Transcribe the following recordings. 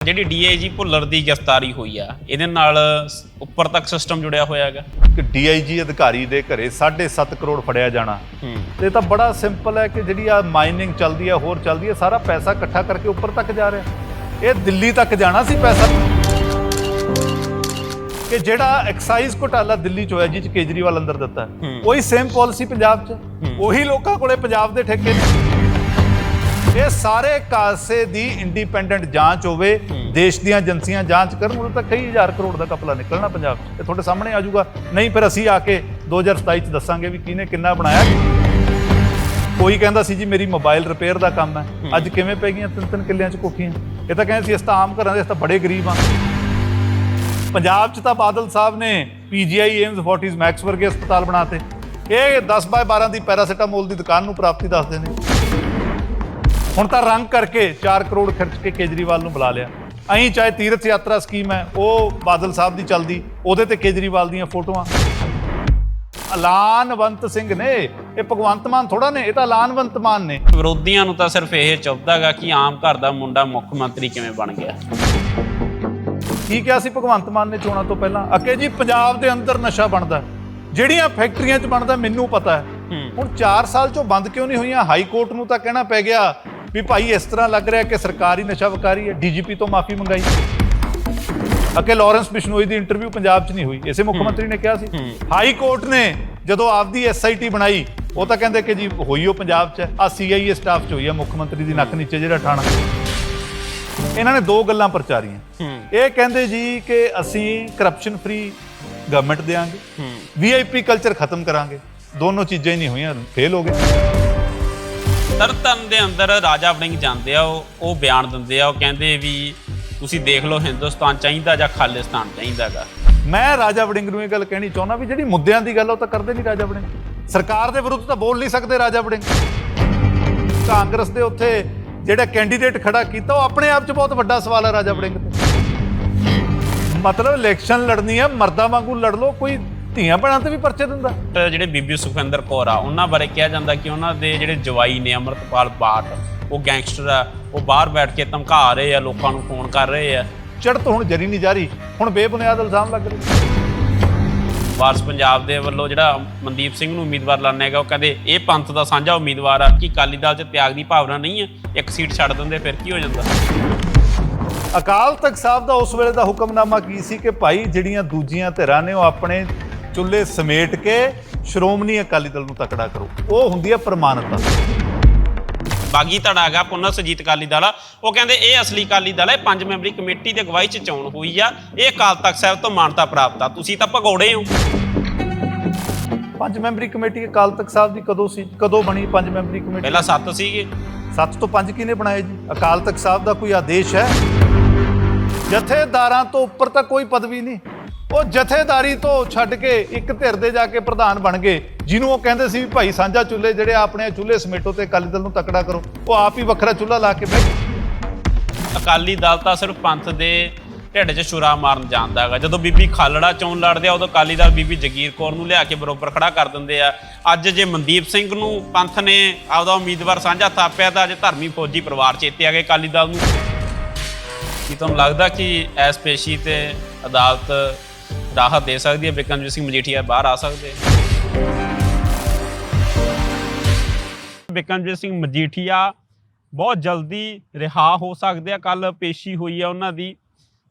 ਜਿਹੜੀ ਡੀਆਈਜੀ ਭੁੱਲਰ ਦੀ ਗ੍ਰਿਫਤਾਰੀ ਹੋਈ ਆ ਇਹਦੇ ਨਾਲ ਉੱਪਰ ਤੱਕ ਸਿਸਟਮ ਜੁੜਿਆ ਹੋਇਆ ਹੈਗਾ। ਕਿ ਡੀਆਈਜੀ ਅਧਿਕਾਰੀ ਦੇ ਘਰੇ 7.5 ਕਰੋੜ ਫੜਿਆ ਜਾਣਾ। ਤੇ ਇਹ ਤਾਂ ਬੜਾ ਸਿੰਪਲ ਹੈ ਕਿ ਜਿਹੜੀ ਆ ਮਾਈਨਿੰਗ ਚੱਲਦੀ ਹੈ ਹੋਰ ਚੱਲਦੀ ਹੈ ਸਾਰਾ ਪੈਸਾ ਇਕੱਠਾ ਕਰਕੇ ਉੱਪਰ ਤੱਕ ਜਾ ਰਿਹਾ। ਇਹ ਦਿੱਲੀ ਤੱਕ ਜਾਣਾ ਸੀ ਪੈਸਾ। ਕਿ ਜਿਹੜਾ ਐਕਸਾਈਜ਼ ਘੁਟਾਲਾ ਦਿੱਲੀ ਚ ਹੋਇਆ ਚ ਕੇਜਰੀਵਾਲ ਅੰਦਰ ਦਿੱਤਾ। ਉਹੀ ਸੇਮ ਪਾਲਿਸੀ ਪੰਜਾਬ ਚ। ਉਹੀ ਲੋਕਾਂ ਕੋਲੇ ਪੰਜਾਬ ਦੇ ਠੇਕੇ ਨੇ ਇਹ ਸਾਰੇ ਕਾਸੇ ਦੀ ਇੰਡੀਪੈਂਡੈਂਟ ਜਾਂਚ ਹੋਵੇ। ਦੇਸ਼ ਦੀਆਂ ਏਜੰਸੀਆਂ ਜਾਂਚ ਕਰਨ ਉਦੋਂ ਤੱਕ ਕਈ ਹਜ਼ਾਰ ਕਰੋੜ ਦਾ ਕਪਲਾ ਨਿਕਲਣਾ ਪੰਜਾਬ 'ਚ। ਇਹ ਤੁਹਾਡੇ ਸਾਹਮਣੇ ਆ ਜਾਊਗਾ। ਨਹੀਂ ਫਿਰ ਅਸੀਂ ਆ ਕੇ 2027 'ਚ ਦੱਸਾਂਗੇ ਵੀ ਕਿਹਨੇ ਕਿੰਨਾ ਬਣਾਇਆ। ਕੋਈ ਕਹਿੰਦਾ ਸੀ ਜੀ ਮੇਰੀ ਮੋਬਾਈਲ ਰਿਪੇਅਰ ਦਾ ਕੰਮ ਹੈ। ਅੱਜ ਕਿਵੇਂ ਪੈ ਗਈਆਂ ਤਿੰਨ ਤਿੰਨ ਕਿੱਲਿਆਂ 'ਚ ਕੋਠੀਆਂ? ਇਹ ਤਾਂ ਕਹਿੰਦੇ ਸੀ ਇਸ ਤਾਂ ਆਮ ਘਰਾਂ ਦੇ ਇਸ ਤਾਂ ਬੜੇ ਗਰੀਬ ਆ ਪੰਜਾਬ 'ਚ ਤਾਂ ਬਾਦਲ ਸਾਹਿਬ ਨੇ ਪੀਜੀਆਈ ਏਮਸ ਫੋਰਟਿਸ ਮੈਕਸ ਵਰਗੇ ਹਸਪਤਾਲ ਬਣਾਤੇ। ਇਹ 10 ਬਾਏ 12 ਦੀ ਪੈਰਾਸੀਟਾਮੋਲ ਦੀ ਦੁਕਾਨ ਨੂੰ ਪ੍ਰਾਪਤੀ ਦੱਸਦੇ ਨੇ। ਹੁਣ ਤਾਂ ਰੰਗ ਕਰਕੇ 4 ਕਰੋੜ ਖਰਚ ਕੇ ਕੇਜਰੀਵਾਲ ਨੂੰ ਬੁਲਾ ਲਿਆ। ਅਹੀਂ ਚਾਹੇ ਤੀਰਥ ਯਾਤਰਾ ਸਕੀਮ ਹੈ ਉਹ ਬਾਦਲ ਸਾਹਿਬ ਦੀ ਚੱਲਦੀ ਉਹਦੇ ਤੇ ਕੇਜਰੀਵਾਲ ਦੀਆਂ ਫੋਟੋਆਂ। ਐਲਾਨਵੰਤ ਸਿੰਘ ਨੇ ਇਹ ਭਗਵੰਤ ਮਾਨ ਥੋੜਾ ਨੇ ਇਹ ਤਾਂ ਐਲਾਨਵੰਤ ਮਾਨ ਨੇ। ਵਿਰੋਧੀਆਂ ਨੂੰ ਤਾਂ ਸਿਰਫ ਇਹ ਚਾਹੁੰਦਾਗਾ ਕਿ ਆਮ ਘਰ ਦਾ ਮੁੰਡਾ ਮੁੱਖ ਮੰਤਰੀ ਕਿਵੇਂ ਬਣ ਗਿਆ। ਕੀ ਕਿਹਾ ਸੀ ਭਗਵੰਤ ਮਾਨ ਨੇ ਚੋਣਾਂ ਤੋਂ ਪਹਿਲਾਂ? ਅੱਗੇ ਜੀ ਪੰਜਾਬ ਦੇ ਅੰਦਰ ਨਸ਼ਾ ਬਣਦਾ। ਜਿਹੜੀਆਂ ਫੈਕਟਰੀਆਂ 'ਚ ਬਣਦਾ ਮੈਨੂੰ ਪਤਾ ਹੂੰ। ਹੁਣ 4 ਸਾਲ ਚੋਂ ਬੰਦ ਕਿਉਂ ਨਹੀਂ ਹੋਈਆਂ? ਹਾਈ ਕੋਰਟ ਨੂੰ ਤਾਂ ਕਹਿਣਾ ਪੈ ਗਿਆ ਵੀ ਭਾਈ ਇਸ ਤਰ੍ਹਾਂ ਲੱਗ ਰਿਹਾ ਕਿ ਸਰਕਾਰੀ ਨਸ਼ਾ ਵਿਕਾਰੀ ਹੈ ਡੀਜੀਪੀ ਤੋਂ ਮਾਫੀ ਮੰਗਾਈ। ਅੱਗੇ ਲਾਰੈਂਸ ਬਿਸ਼ਨੋਈ ਦੀ ਇੰਟਰਵਿਊ ਪੰਜਾਬ 'ਚ ਨਹੀਂ ਹੋਈ ਇਸੇ ਮੁੱਖ ਮੰਤਰੀ ਨੇ ਕਿਹਾ ਸੀ। ਹਾਈ ਕੋਰਟ ਨੇ ਜਦੋਂ ਆਪਦੀ ਐਸਆਈਟੀ ਬਣਾਈ ਉਹ ਤਾਂ ਕਹਿੰਦੇ ਕਿ ਜੀ ਹੋਈ ਉਹ ਪੰਜਾਬ 'ਚ ਆ ਸੀਆਈਏ ਸਟਾਫ 'ਚ ਹੋਈ ਹੈ ਮੁੱਖ ਮੰਤਰੀ ਦੀ ਨੱਕ ਨੀਚੇ ਜਿਹੜਾ ਠਾਣਾ। ਇਹਨਾਂ ਨੇ ਦੋ ਗੱਲਾਂ ਪ੍ਰਚਾਰੀਆਂ। ਇਹ ਕਹਿੰਦੇ ਜੀ ਕਿ ਅਸੀਂ ਕਰਪਸ਼ਨ ਫ੍ਰੀ ਗਵਰਨਮੈਂਟ ਦੇਾਂਗੇ ਵੀਆਈਪੀ ਕਲਚਰ ਖਤਮ ਕਰਾਂਗੇ। ਦੋਨੋਂ ਚੀਜ਼ਾਂ ਹੀ ਨਹੀਂ ਹੋਈਆਂ ਫੇਲ ਹੋ ਗਏ। ਤਰਤਨ ਦੇ ਅੰਦਰ ਰਾਜਾ ਵੜਿੰਗ ਜਾਂਦੇ ਆ, ਉਹ ਉਹ ਬਿਆਨ ਦਿੰਦੇ ਆ, ਉਹ ਕਹਿੰਦੇ ਵੀ ਤੁਸੀਂ ਦੇਖ ਲਓ ਹਿੰਦੁਸਤਾਨ ਚਾਹੀਦਾ ਜਾਂ ਖਾਲਿਸਤਾਨ ਚਾਹੀਦਾਗਾ ਮੈਂ ਰਾਜਾ ਵੜਿੰਗ ਨੂੰ ਇਹ ਗੱਲ ਕਹਿਣੀ ਚਾਹੁੰਦਾ ਵੀ ਜਿਹੜੀ ਮੁੱਦਿਆਂ ਦੀ ਗੱਲ ਉਹ ਤਾਂ ਕਰਦੇ ਨਹੀਂ ਰਾਜਾ ਵੜਿੰਗ। ਸਰਕਾਰ ਦੇ ਵਿਰੁੱਧ ਤਾਂ ਬੋਲ ਨਹੀਂ ਸਕਦੇ ਰਾਜਾ ਵੜਿੰਗ। ਕਾਂਗਰਸ ਦੇ ਉੱਥੇ ਜਿਹੜਾ ਕੈਂਡੀਡੇਟ ਖੜਾ ਕੀਤਾ, ਉਹ ਆਪਣੇ ਆਪ 'ਚ ਬਹੁਤ ਵੱਡਾ ਸਵਾਲ ਹੈ ਰਾਜਾ ਵੜਿੰਗ ਤੇ। ਮਤਲਬ ਇਲੈਕਸ਼ਨ ਲੜਨੀ ਹੈ ਮਰਦਾਂ ਵਾਂਗੂ ਲੜ ਲਓ, ਕੋਈ ਧੀਆਂ ਭੈਣਾਂ ਤੇ ਵੀ ਪਰਚੇ ਦਿੰਦਾ। ਤੇ ਜਿਹੜੇ ਬੀਬੀ ਸੁਖਵਿੰਦਰ ਕੌਰ ਆ ਉਹਨਾਂ ਬਾਰੇ ਕਿਹਾ ਜਾਂਦਾ ਕਿ ਉਹਨਾਂ ਦੇ ਜਿਹੜੇ ਜਵਾਈ ਨੇ ਅਮਰਤਪਾਲ ਬਾਟ ਉਹ ਗੈਂਗਸਟਰ ਆ ਉਹ ਬਾਹਰ ਬੈਠ ਕੇ ਧਮਕਾ ਰਹੇ ਆ ਲੋਕਾਂ ਨੂੰ ਫੋਨ ਕਰ ਰਹੇ ਆ। ਚੜ੍ਹਤ ਹੁਣ ਜਰੀ ਨਹੀਂ ਜਾਰੀ ਹੁਣ ਬੇਬੁਨਿਆਦ ਇਲਜ਼ਾਮ ਲੱਗ ਰਹੇ। ਵਾਰਸ ਪੰਜਾਬ ਦੇ ਵੱਲੋਂ ਜਿਹੜਾ ਮਨਦੀਪ ਸਿੰਘ ਨੂੰ ਉਮੀਦਵਾਰ ਲਾਣਾ ਹੈਗਾ ਉਹ ਕਹਿੰਦੇ ਇਹ ਪੰਥ ਦਾ ਸਾਂਝਾ ਉਮੀਦਵਾਰ ਆ ਕਿ ਅਕਾਲੀ ਦਲ 'ਚ ਤਿਆਗ ਦੀ ਭਾਵਨਾ ਨਹੀਂ ਹੈ ਇੱਕ ਸੀਟ ਛੱਡ ਦਿੰਦੇ ਫਿਰ ਕੀ ਹੋ ਜਾਂਦਾ? ਅਕਾਲ ਤਖਤ ਸਾਹਿਬ ਦਾ ਉਸ ਵੇਲੇ ਦਾ ਹੁਕਮਨਾਮਾ ਕੀ ਸੀ ਕਿ ਭਾਈ ਜਿਹੜੀਆਂ ਦੂਜੀਆਂ ਧਿਰਾਂ ਨੇ ਉਹ ਆਪਣੇ ਚੁੱਲ੍ਹੇ ਸਮੇਟ ਕੇ ਸ਼੍ਰੋਮਣੀ ਅਕਾਲੀ ਦਲ ਨੂੰ ਤਕੜਾ ਕਰੋ। ਉਹ ਹੁੰਦੀ ਹੈ ਪ੍ਰਮਾਣਤਾ। ਬਾਗੀ ਧੜਾ ਹੈਗਾ ਪੁਨਰ ਸੁਜੀਤ ਅਕਾਲੀ ਦਲ। ਆ ਉਹ ਕਹਿੰਦੇ ਇਹ ਅਸਲੀ ਅਕਾਲੀ ਦਲ ਹੈ ਪੰਜ ਮੈਂਬਰੀ ਕਮੇਟੀ ਦੇ ਅਗਵਾਈ 'ਚ ਚੋਣ ਹੋਈ ਆ। ਇਹ ਅਕਾਲ ਤਖਤ ਸਾਹਿਬ ਤੋਂ ਮਾਨਤਾ ਪ੍ਰਾਪਤ ਆ। ਤੁਸੀਂ ਤਾਂ ਭਗੌੜੇ ਹੋ। ਪੰਜ ਮੈਂਬਰੀ ਕਮੇਟੀ ਅਕਾਲ ਤਖਤ ਸਾਹਿਬ ਦੀ ਕਦੋਂ ਸੀ? ਕਦੋਂ ਬਣੀ ਪੰਜ ਮੈਂਬਰੀ ਕਮੇਟੀ? ਪਹਿਲਾਂ ਸੱਤ ਸੀਗੇ। ਸੱਤ ਤੋਂ ਪੰਜ ਕਿਹਨੇ ਬਣਾਏ ਜੀ? ਅਕਾਲ ਤਖਤ ਸਾਹਿਬ ਦਾ ਕੋਈ ਆਦੇਸ਼ ਹੈ? ਜਥੇਦਾਰਾਂ ਤੋਂ ਉੱਪਰ ਤਾਂ ਕੋਈ ਪਦਵੀ ਨਹੀਂ। ਉਹ ਜਥੇਦਾਰੀ ਤੋਂ ਛੱਡ ਕੇ ਇੱਕ ਧਿਰ ਦੇ ਜਾ ਕੇ ਪ੍ਰਧਾਨ ਬਣ ਗਏ, ਜਿਹਨੂੰ ਉਹ ਕਹਿੰਦੇ ਸੀ ਵੀ ਭਾਈ ਸਾਂਝਾ ਚੁੱਲ੍ਹੇ ਜਿਹੜੇ ਆਪਣੇ ਚੁੱਲ੍ਹੇ ਸਮੇਟੋ ਤੇ ਅਕਾਲੀ ਦਲ ਨੂੰ ਤਕੜਾ ਕਰੋ, ਉਹ ਆਪ ਹੀ ਵੱਖਰਾ ਚੁੱਲ੍ਹਾ ਲਾ ਕੇ ਬਹਿ ਗਏ। ਅਕਾਲੀ ਦਲ ਤਾਂ ਸਿਰਫ ਪੰਥ ਦੇ ਢਿੱਡ 'ਚ ਛੁਰਾ ਮਾਰਨ ਜਾਂਦਾ ਹੈਗਾ। ਜਦੋਂ ਬੀਬੀ ਖਾਲੜਾ ਚੋਣ ਲੜਦੇ ਆ, ਉਦੋਂ ਅਕਾਲੀ ਦਲ ਬੀਬੀ ਜਗੀਰ ਕੌਰ ਨੂੰ ਲਿਆ ਕੇ ਬਰੋਬਰ ਖੜਾ ਕਰ ਦਿੰਦੇ ਆ। ਅੱਜ ਜੇ ਮਨਦੀਪ ਸਿੰਘ ਨੂੰ ਪੰਥ ਨੇ ਆਪਦਾ ਉਮੀਦਵਾਰ ਸਾਂਝਾ ਥਾਪਿਆ ਤਾਂ ਅੱਜ ਧਰਮੀ ਫੌਜੀ ਪਰਿਵਾਰ ਚੇਤੇ ਆ ਗਏ ਅਕਾਲੀ ਦਲ ਨੂੰ। ਕੀ ਤੁਹਾਨੂੰ ਲੱਗਦਾ ਕਿ ਐਸ ਪੇਸ਼ੀ ਤੇ ਅਦਾਲਤ ਰਾਹਤ ਦੇ ਸਕਦੀ ਹੈ ਬਿਕਰਮਜੀਤ ਸਿੰਘ ਮਜੀਠੀਆ ਬਾਹਰ ਆ ਸਕਦੇ ਬਿਕਰਮਜੀਤ ਸਿੰਘ ਮਜੀਠੀਆ ਬਹੁਤ ਜਲਦੀ ਰਿਹਾ ਹੋ ਸਕਦੇ ਆ ਕੱਲ ਪੇਸ਼ੀ ਹੋਈ ਆ ਉਹਨਾਂ ਦੀ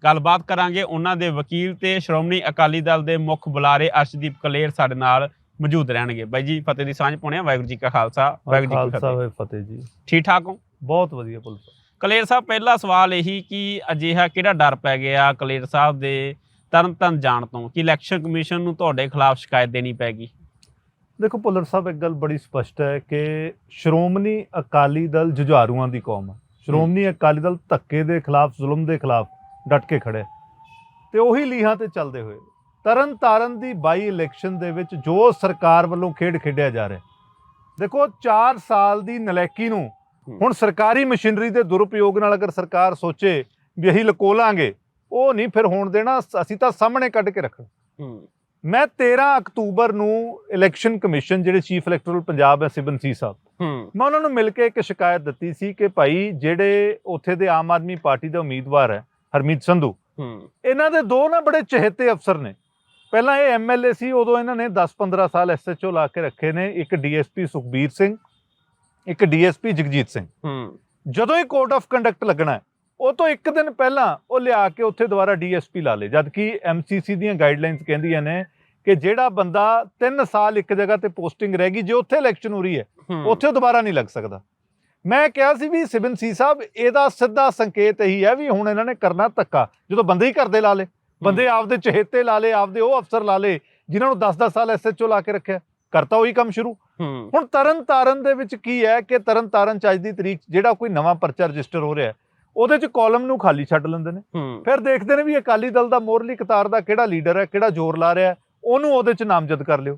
ਗੱਲਬਾਤ ਕਰਾਂਗੇ ਉਹਨਾਂ ਦੇ ਵਕੀਲ ਤੇ ਸ਼੍ਰੋਮਣੀ ਅਕਾਲੀ ਦਲ ਦੇ ਮੁੱਖ ਬੁਲਾਰੇ ਅਰਸ਼ਦੀਪ ਕਲੇਰ ਸਾਡੇ ਨਾਲ ਮੌਜੂਦ ਰਹਿਣਗੇ ਬਾਈ ਜੀ ਫਤਿਹ ਦੀ ਸਾਂਝ ਪਾਉਣੇ ਆ ਵਾਹਿਗੁਰੂ ਜੀ ਕਾ ਖਾਲਸਾ ਵਾਹਿਗੁਰੂ ਜੀ ਕੀ ਖਾਲਸਾ ਫਤਿਹ ਫਤਿਹ ਜੀ ਠੀਕ ਠਾਕ ਹੋ ਬਹੁਤ ਵਧੀਆ ਪੁਲਿਸ ਕਲੇਰ ਸਾਹਿਬ ਪਹਿਲਾ ਸਵਾਲ ਇਹੀ ਕਿ ਅਜਿਹਾ ਕਿਹੜਾ ਡਰ ਪੈ ਗਿਆ? ਕਲੇਰ ਸਾਹਿਬ ਦੇ ਤਰਨ ਤਰਨ ਜਾਣ ਤੋਂ ਕਿ ਇਲੈਕਸ਼ਨ ਕਮਿਸ਼ਨ ਨੂੰ ਤੁਹਾਡੇ ਖਿਲਾਫ ਸ਼ਿਕਾਇਤ ਦੇਣੀ ਪੈਗੀ? ਦੇਖੋ ਭੁੱਲਰ ਸਾਹਿਬ ਇੱਕ ਗੱਲ ਬੜੀ ਸਪਸ਼ਟ ਹੈ ਕਿ ਸ਼੍ਰੋਮਣੀ ਅਕਾਲੀ ਦਲ ਜੁਝਾਰੂਆਂ ਦੀ ਕੌਮ ਹੈ ਸ਼੍ਰੋਮਣੀ ਅਕਾਲੀ ਦਲ ਧੱਕੇ ਦੇ ਖਿਲਾਫ ਜ਼ੁਲਮ ਦੇ ਖਿਲਾਫ ਡਟ ਕੇ ਖੜੇ। ਤੇ ਉਹੀ ਲੀਹਾਂ ਤੇ ਚੱਲਦੇ ਹੋਏ ਤਰਨ ਤਾਰਨ ਦੀ ਬਾਈ ਇਲੈਕਸ਼ਨ ਦੇ ਵਿੱਚ ਜੋ ਸਰਕਾਰ ਵੱਲੋਂ ਖੇਡ ਖੇਡਿਆ ਜਾ ਰਿਹਾ ਦੇਖੋ 4 ਸਾਲ ਦੀ ਨਲੈਕੀ ਨੂੰ ਹੁਣ ਸਰਕਾਰੀ ਮਸ਼ੀਨਰੀ ਦੇ ਦੁਰਉਪਯੋਗ ਨਾਲ ਅਗਰ ਸਰਕਾਰ ਸੋਚੇ ਵੀ ਅਸੀਂ ਲਕੋ ਲਾਂਗੇ ਉਹ ਨਹੀਂ ਫਿਰ ਹੋਣ ਦੇਣਾ ਅਸੀਂ ਤਾਂ ਸਾਹਮਣੇ ਕੱਢ ਕੇ ਰੱਖਣਾ। ਹੂੰ। ਮੈਂ 13 ਅਕਤੂਬਰ ਨੂੰ ਇਲੈਕਸ਼ਨ ਕਮਿਸ਼ਨ ਜਿਹੜੇ ਚੀਫ ਇਲੈਕਟੋਰਲ ਪੰਜਾਬ ਹੈ ਸਿਬਨ ਸੀ ਸਾਹਿਬ ਮੈਂ ਉਹਨਾਂ ਨੂੰ ਮਿਲ ਕੇ ਇੱਕ ਸ਼ਿਕਾਇਤ ਦਿੱਤੀ ਸੀ ਕਿ ਭਾਈ ਜਿਹੜੇ ਉੱਥੇ ਦੇ ਆਮ ਆਦਮੀ ਪਾਰਟੀ ਦੇ ਉਮੀਦਵਾਰ ਹੈ ਹਰਮੀਤ ਸੰਧੂ ਇਹਨਾਂ ਦੇ ਦੋ ਨਾ ਬੜੇ ਚਹੇਤੇ ਅਫਸਰ ਨੇ। ਪਹਿਲਾਂ ਇਹ ਐਮਐਲਏ ਸੀ ਉਦੋਂ ਇਹਨਾਂ ਨੇ 10-15 ਸਾਲ ਐਸਐਚਓ ਲਾ ਕੇ ਰੱਖੇ ਨੇ। ਇੱਕ ਡੀਐਸਪੀ ਸੁਖਬੀਰ ਸਿੰਘ ਇੱਕ ਡੀਐਸਪੀ ਜਗਜੀਤ ਸਿੰਘ। ਜਦੋਂ ਹੀ ਕੋਰਟ ਆਫ ਕੰਡਕਟ ਲੱਗਣਾ ਹੈ, ਉਹ ਤੋਂ ਇੱਕ ਦਿਨ ਪਹਿਲਾਂ ਉਹ ਲਿਆ ਕੇ ਉੱਥੇ ਦੁਬਾਰਾ ਡੀਐਸਪੀ ਲਾ ਲੇ ਜਦ ਕਿ ਐਮਸੀਸੀ ਦੀਆਂ ਗਾਈਡਲਾਈਨਸ ਕਹਿੰਦੀਆਂ ਨੇ ਕਿ ਜਿਹੜਾ ਬੰਦਾ 3 ਸਾਲ ਇੱਕ ਜਗ੍ਹਾ ਤੇ ਪੋਸਟਿੰਗ ਰਹੇਗੀ ਜੇ ਉੱਥੇ ਇਲੈਕਸ਼ਨ ਹੋ ਰਹੀ ਹੈ ਉੱਥੇ ਦੁਬਾਰਾ ਨਹੀਂ ਲੱਗ ਸਕਦਾ। ਮੈਂ ਕਿਹਾ ਸੀ ਵੀ ਸਿਬਨ ਸੀ ਸਾਹਿਬ ਇਹਦਾ ਸਿੱਧਾ ਸੰਕੇਤ ਇਹੀ ਹੈ ਵੀ ਹੁਣ ਇਹਨਾਂ ਨੇ ਕਰਨਾ ਧੱਕਾ। ਜਦੋਂ ਬੰਦੇ ਹੀ ਕਰਦੇ ਲਾ ਲੇ ਬੰਦੇ ਆਪਦੇ ਚਹੇਤੇ ਲਾ ਲੇ ਆਪਦੇ ਉਹ ਅਫਸਰ ਲਾ ਲੇ ਜਿਨ੍ਹਾਂ ਨੂੰ 10-10 ਸਾਲ ਐਸਐਚਓ ਲਾ ਕੇ ਰੱਖਿਆ। ਕਰਤਾ ਉਹੀ ਕੰਮ ਸ਼ੁਰੂ। ਹੁਣ ਤਰਨ ਤਾਰਨ ਦੇ ਵਿੱਚ ਕੀ ਹੈ ਕਿ ਤਰਨ ਤਾਰਨ ਚ ਅੱਜ ਦੀ ਤਰੀਕ ਜਿਹੜਾ ਕੋਈ ਨਵਾਂ ਪਰਚਾ ਰਜਿਸਟਰ ਹੋ ਰਿਹਾ ਹੈ, ਉਹਦੇ ਚ ਕਾਲਮ ਨੂੰ ਖਾਲੀ ਛੱਡ ਲੈਂਦੇ ਨੇ। ਫਿਰ ਦੇਖਦੇ ਨੇ ਵੀ ਅਕਾਲੀ ਦਲ ਦਾ ਮੋਰਲੀ ਕਤਾਰ ਦਾ ਕਿਹੜਾ ਲੀਡਰ ਹੈ ਕਿਹੜਾ ਜ਼ੋਰ ਲਾ ਰਿਹਾ ਉਹਨੂੰ ਉਹਦੇ ਚ ਨਾਮਜ਼ਦ ਕਰ ਲਿਓ।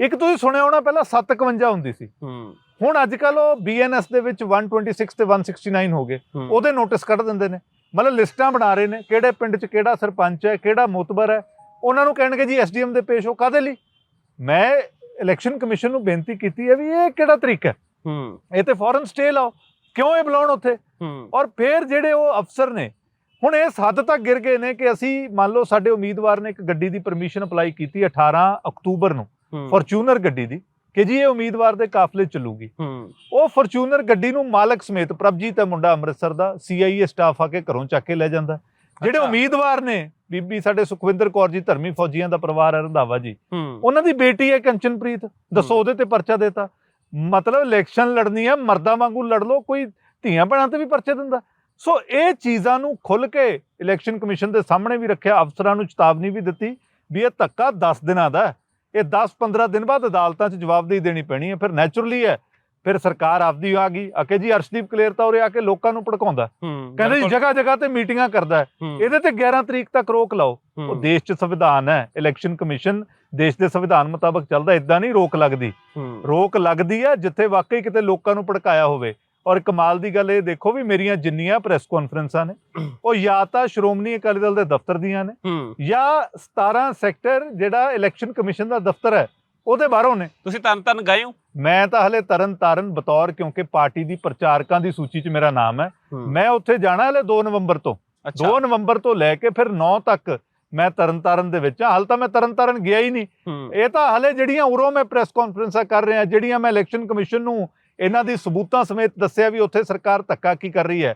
ਇੱਕ ਤੁਸੀਂ ਸੁਣਿਆ ਹੋਣਾ ਪਹਿਲਾਂ 751 ਹੁੰਦੀ ਸੀ। ਹੁਣ ਅੱਜ ਕੱਲ ਉਹ ਬੀਐਨਐਸ ਦੇ ਵਿੱਚ 126 ਤੇ 169 ਹੋ ਗਏ। ਉਹਦੇ ਨੋਟਿਸ ਕੱਢ ਦਿੰਦੇ ਨੇ। ਮਤਲਬ ਲਿਸਟਾਂ ਬਣਾ ਰਹੇ ਨੇ ਕਿਹੜੇ ਪਿੰਡ 'ਚ ਕਿਹੜਾ ਸਰਪੰਚ ਹੈ ਕਿਹੜਾ ਮੋਤਬਰ ਹੈ। ਉਹਨਾਂ ਨੂੰ ਕਹਿਣਗੇ ਜੀ ਐਸਡੀਐਮ ਦੇ ਪੇਸ਼ ਹੋ ਕਾਦੇ ਲਈ? ਮੈਂ ਇਲੈਕਸ਼ਨ ਕਮਿਸ਼ਨ ਨੂੰ ਬੇਨਤੀ ਕੀਤੀ ਹੈ ਵੀ ਇਹ ਕਿਹੜਾ ਤਰੀਕਾ ਹੈ? ਹੂੰ। ਇਹ ਤੇ ਫੋਰਨ ਸਟੇ ਲਾਓ। ਕਿਉਂ ਇਹ ਬੁਲਾਉਣ ਉੱਥੇ? ਔਰ ਫਿਰ ਜਿਹੜੇ ਉਹ ਅਫਸਰ ਨੇ ਹੁਣ ਇਸ ਹੱਦ ਤੱਕ ਗਿਰ ਗਏ ਨੇ ਕਿ ਅਸੀਂ ਮੰਨ ਲਓ ਸਾਡੇ ਉਮੀਦਵਾਰ ਨੇ ਇੱਕ ਗੱਡੀ ਦੀ ਪਰਮਿਸ਼ਨ ਅਪਲਾਈ ਕੀਤੀ 18 ਅਕਤੂਬਰ ਨੂੰ ਫੋਰਚੂਨਰ ਗੱਡੀ ਦੀ ਕਿ ਜੀ ਇਹ ਉਮੀਦਵਾਰ ਦੇ ਕਾਫਲੇ ਚੱਲੂਗੀ। ਉਹ ਫੋਰਚੂਨਰ ਗੱਡੀ ਨੂੰ ਮਾਲਕ ਸਮੇਤ ਪ੍ਰਭਜੀਤ ਹੈ ਮੁੰਡਾ ਅੰਮ੍ਰਿਤਸਰ ਦਾ ਸੀਆਈਏ ਸਟਾਫ ਆ ਕੇ ਘਰੋਂ ਚੱਕ ਕੇ ਲੈ ਜਾਂਦਾ। ਜਿਹੜੇ। ਉਮੀਦਵਾਰ ਨੇ ਬੀਬੀ ਸਾਡੇ ਸੁਖਵਿੰਦਰ ਕੌਰ ਜੀ ਧਰਮੀ ਫੌਜੀਆਂ ਦਾ ਪਰਿਵਾਰ ਹੈ ਰੰਧਾਵਾ ਜੀ ਉਹਨਾਂ ਦੀ ਬੇਟੀ ਹੈ ਕੰਚਨਪ੍ਰੀਤ ਦੱਸੋ। ਉਹਦੇ ਤੇ ਪਰਚਾ ਦੇਤਾ। ਮਤਲਬ ਇਲੈਕਸ਼ਨ ਲੜਨੀ ਹੈ ਮਰਦਾਂ ਵਾਂਗੂ ਲੜ ਲਓ, ਕੋਈ ਧੀਆਂ ਭੈਣਾਂ ਤੇ ਵੀ ਪਰਚੇ ਦਿੰਦਾ। ਸੋ ਇਹ ਚੀਜ਼ਾਂ ਨੂੰ ਖੁੱਲ ਕੇ ਇਲੈਕਸ਼ਨ ਕਮਿਸ਼ਨ ਦੇ ਸਾਹਮਣੇ ਵੀ ਰੱਖਿਆ, ਅਫਸਰਾਂ ਨੂੰ ਚੇਤਾਵਨੀ ਵੀ ਦਿੱਤੀ ਵੀ ਇਹ ਧੱਕਾ 10 ਦਿਨਾਂ ਦਾ ਇਹ 10-15 ਦਿਨ ਬਾਅਦ ਅਦਾਲਤਾਂ 'ਚ ਜਵਾਬਦੇਹੀ ਦੇਣੀ ਪੈਣੀ ਹੈ। ਫਿਰ ਨੈਚੁਰਲੀ ਹੈ ਫਿਰ ਸਰਕਾਰ ਆਪਦੀ ਆ ਗਈ। ਅਕੇ ਜੀ ਅਰਸ਼ਦੀਪ ਕਲੇਰ ਤਾਂ ਉਰੇ ਆ ਕੇ ਲੋਕਾਂ ਨੂੰ ਭੜਕਾਉਂਦਾ। ਕਹਿੰਦੇ ਜੀ ਜਗ੍ਹਾ ਜਗ੍ਹਾ ਤੇ ਮੀਟਿੰਗਾਂ ਕਰਦਾ ਇਹਦੇ ਤੇ 11 ਤਰੀਕ ਤੱਕ ਰੋਕ ਲਾਓ। ਉਹ ਦੇਸ਼ 'ਚ ਸੰਵਿਧਾਨ ਹੈ ਇਲੈਕਸ਼ਨ ਕਮਿਸ਼ਨ ਦੇਸ਼ ਦੇ ਸੰਵਿਧਾਨ ਮੁਤਾਬਕ ਚੱਲਦਾ ਇਦਾਂ ਨਹੀਂ ਰੋਕ ਲੱਗਦੀ। ਰੋਕ ਲੱਗਦੀ ਹੈ ਜਿੱਥੇ ਵਾਕਈ ਕਿਤੇ ਲੋਕਾਂ ਨੂੰ ਭੜਕਾਇਆ ਹੋਵੇ। ਔਰ ਕਮਾਲ ਦੀ ਗੱਲ ਇਹ ਦੇਖੋ ਵੀ ਮੇਰੀਆਂ ਜਿੰਨੀਆਂ ਪ੍ਰੈਸ ਕਾਨਫਰੰਸਾਂ ਨੇ ਉਹ ਜਾਂ ਤਾਂ ਸ਼੍ਰੋਮਣੀ ਅਕਾਲੀ ਦਲ ਦੇ ਦਫ਼ਤਰ ਦੀਆਂ ਨੇ ਜਾਂ 17 ਸੈਕਟਰ ਜਿਹੜਾ ਇਲੈਕਸ਼ਨ ਕਮਿਸ਼ਨ ਦਾ ਦਫ਼ਤਰ ਹੈ ਉਹਦੇ ਬਾਹਰੋਂ ਨੇ। ਤੁਸੀਂ ਤਨ ਤਨ ਗਏ ਹੋ? ਮੈਂ ਤਾਂ ਹਲੇ ਤਰਨ ਤਾਰਨ ਬਤੌਰ ਕਿਉਂਕਿ ਪਾਰਟੀ ਦੀ ਪ੍ਰਚਾਰਕਾਂ ਦੀ ਸੂਚੀ 'ਚ ਮੇਰਾ ਨਾਮ ਹੈ। ਮੈਂ ਉੱਥੇ ਜਾਣਾ ਹਲੇ 2 ਨਵੰਬਰ ਤੋਂ। ਅੱਛਾ। 2 ਨਵੰਬਰ ਤੋਂ ਲੈ ਕੇ ਫਿਰ 9 ਤੱਕ ਮੈਂ ਤਰਨ ਤਾਰਨ ਦੇ ਵਿੱਚ ਹਾਲ ਤਾਂ ਮੈਂ ਤਰਨ ਤਾਰਨ ਗਿਆ ਹੀ ਨਹੀਂ। ਇਹ ਤਾਂ ਹਲੇ ਜਿਹੜੀਆਂ ਉਰੋਂ ਮੈਂ ਪ੍ਰੈਸ ਕਾਨਫਰੰਸਾਂ ਕਰ ਰਿਹਾ ਜਿਹੜੀਆਂ ਮੈਂ ਇਲੈਕਸ਼ਨ ਕਮਿਸ਼ਨ ਨੂੰ ਇਹਨਾਂ ਦੀ ਸਬੂਤਾਂ ਸਮੇਤ ਦੱਸਿਆ ਵੀ ਉੱਥੇ ਸਰਕਾਰ ਧੱਕਾ ਕੀ ਕਰ ਰਹੀ ਹੈ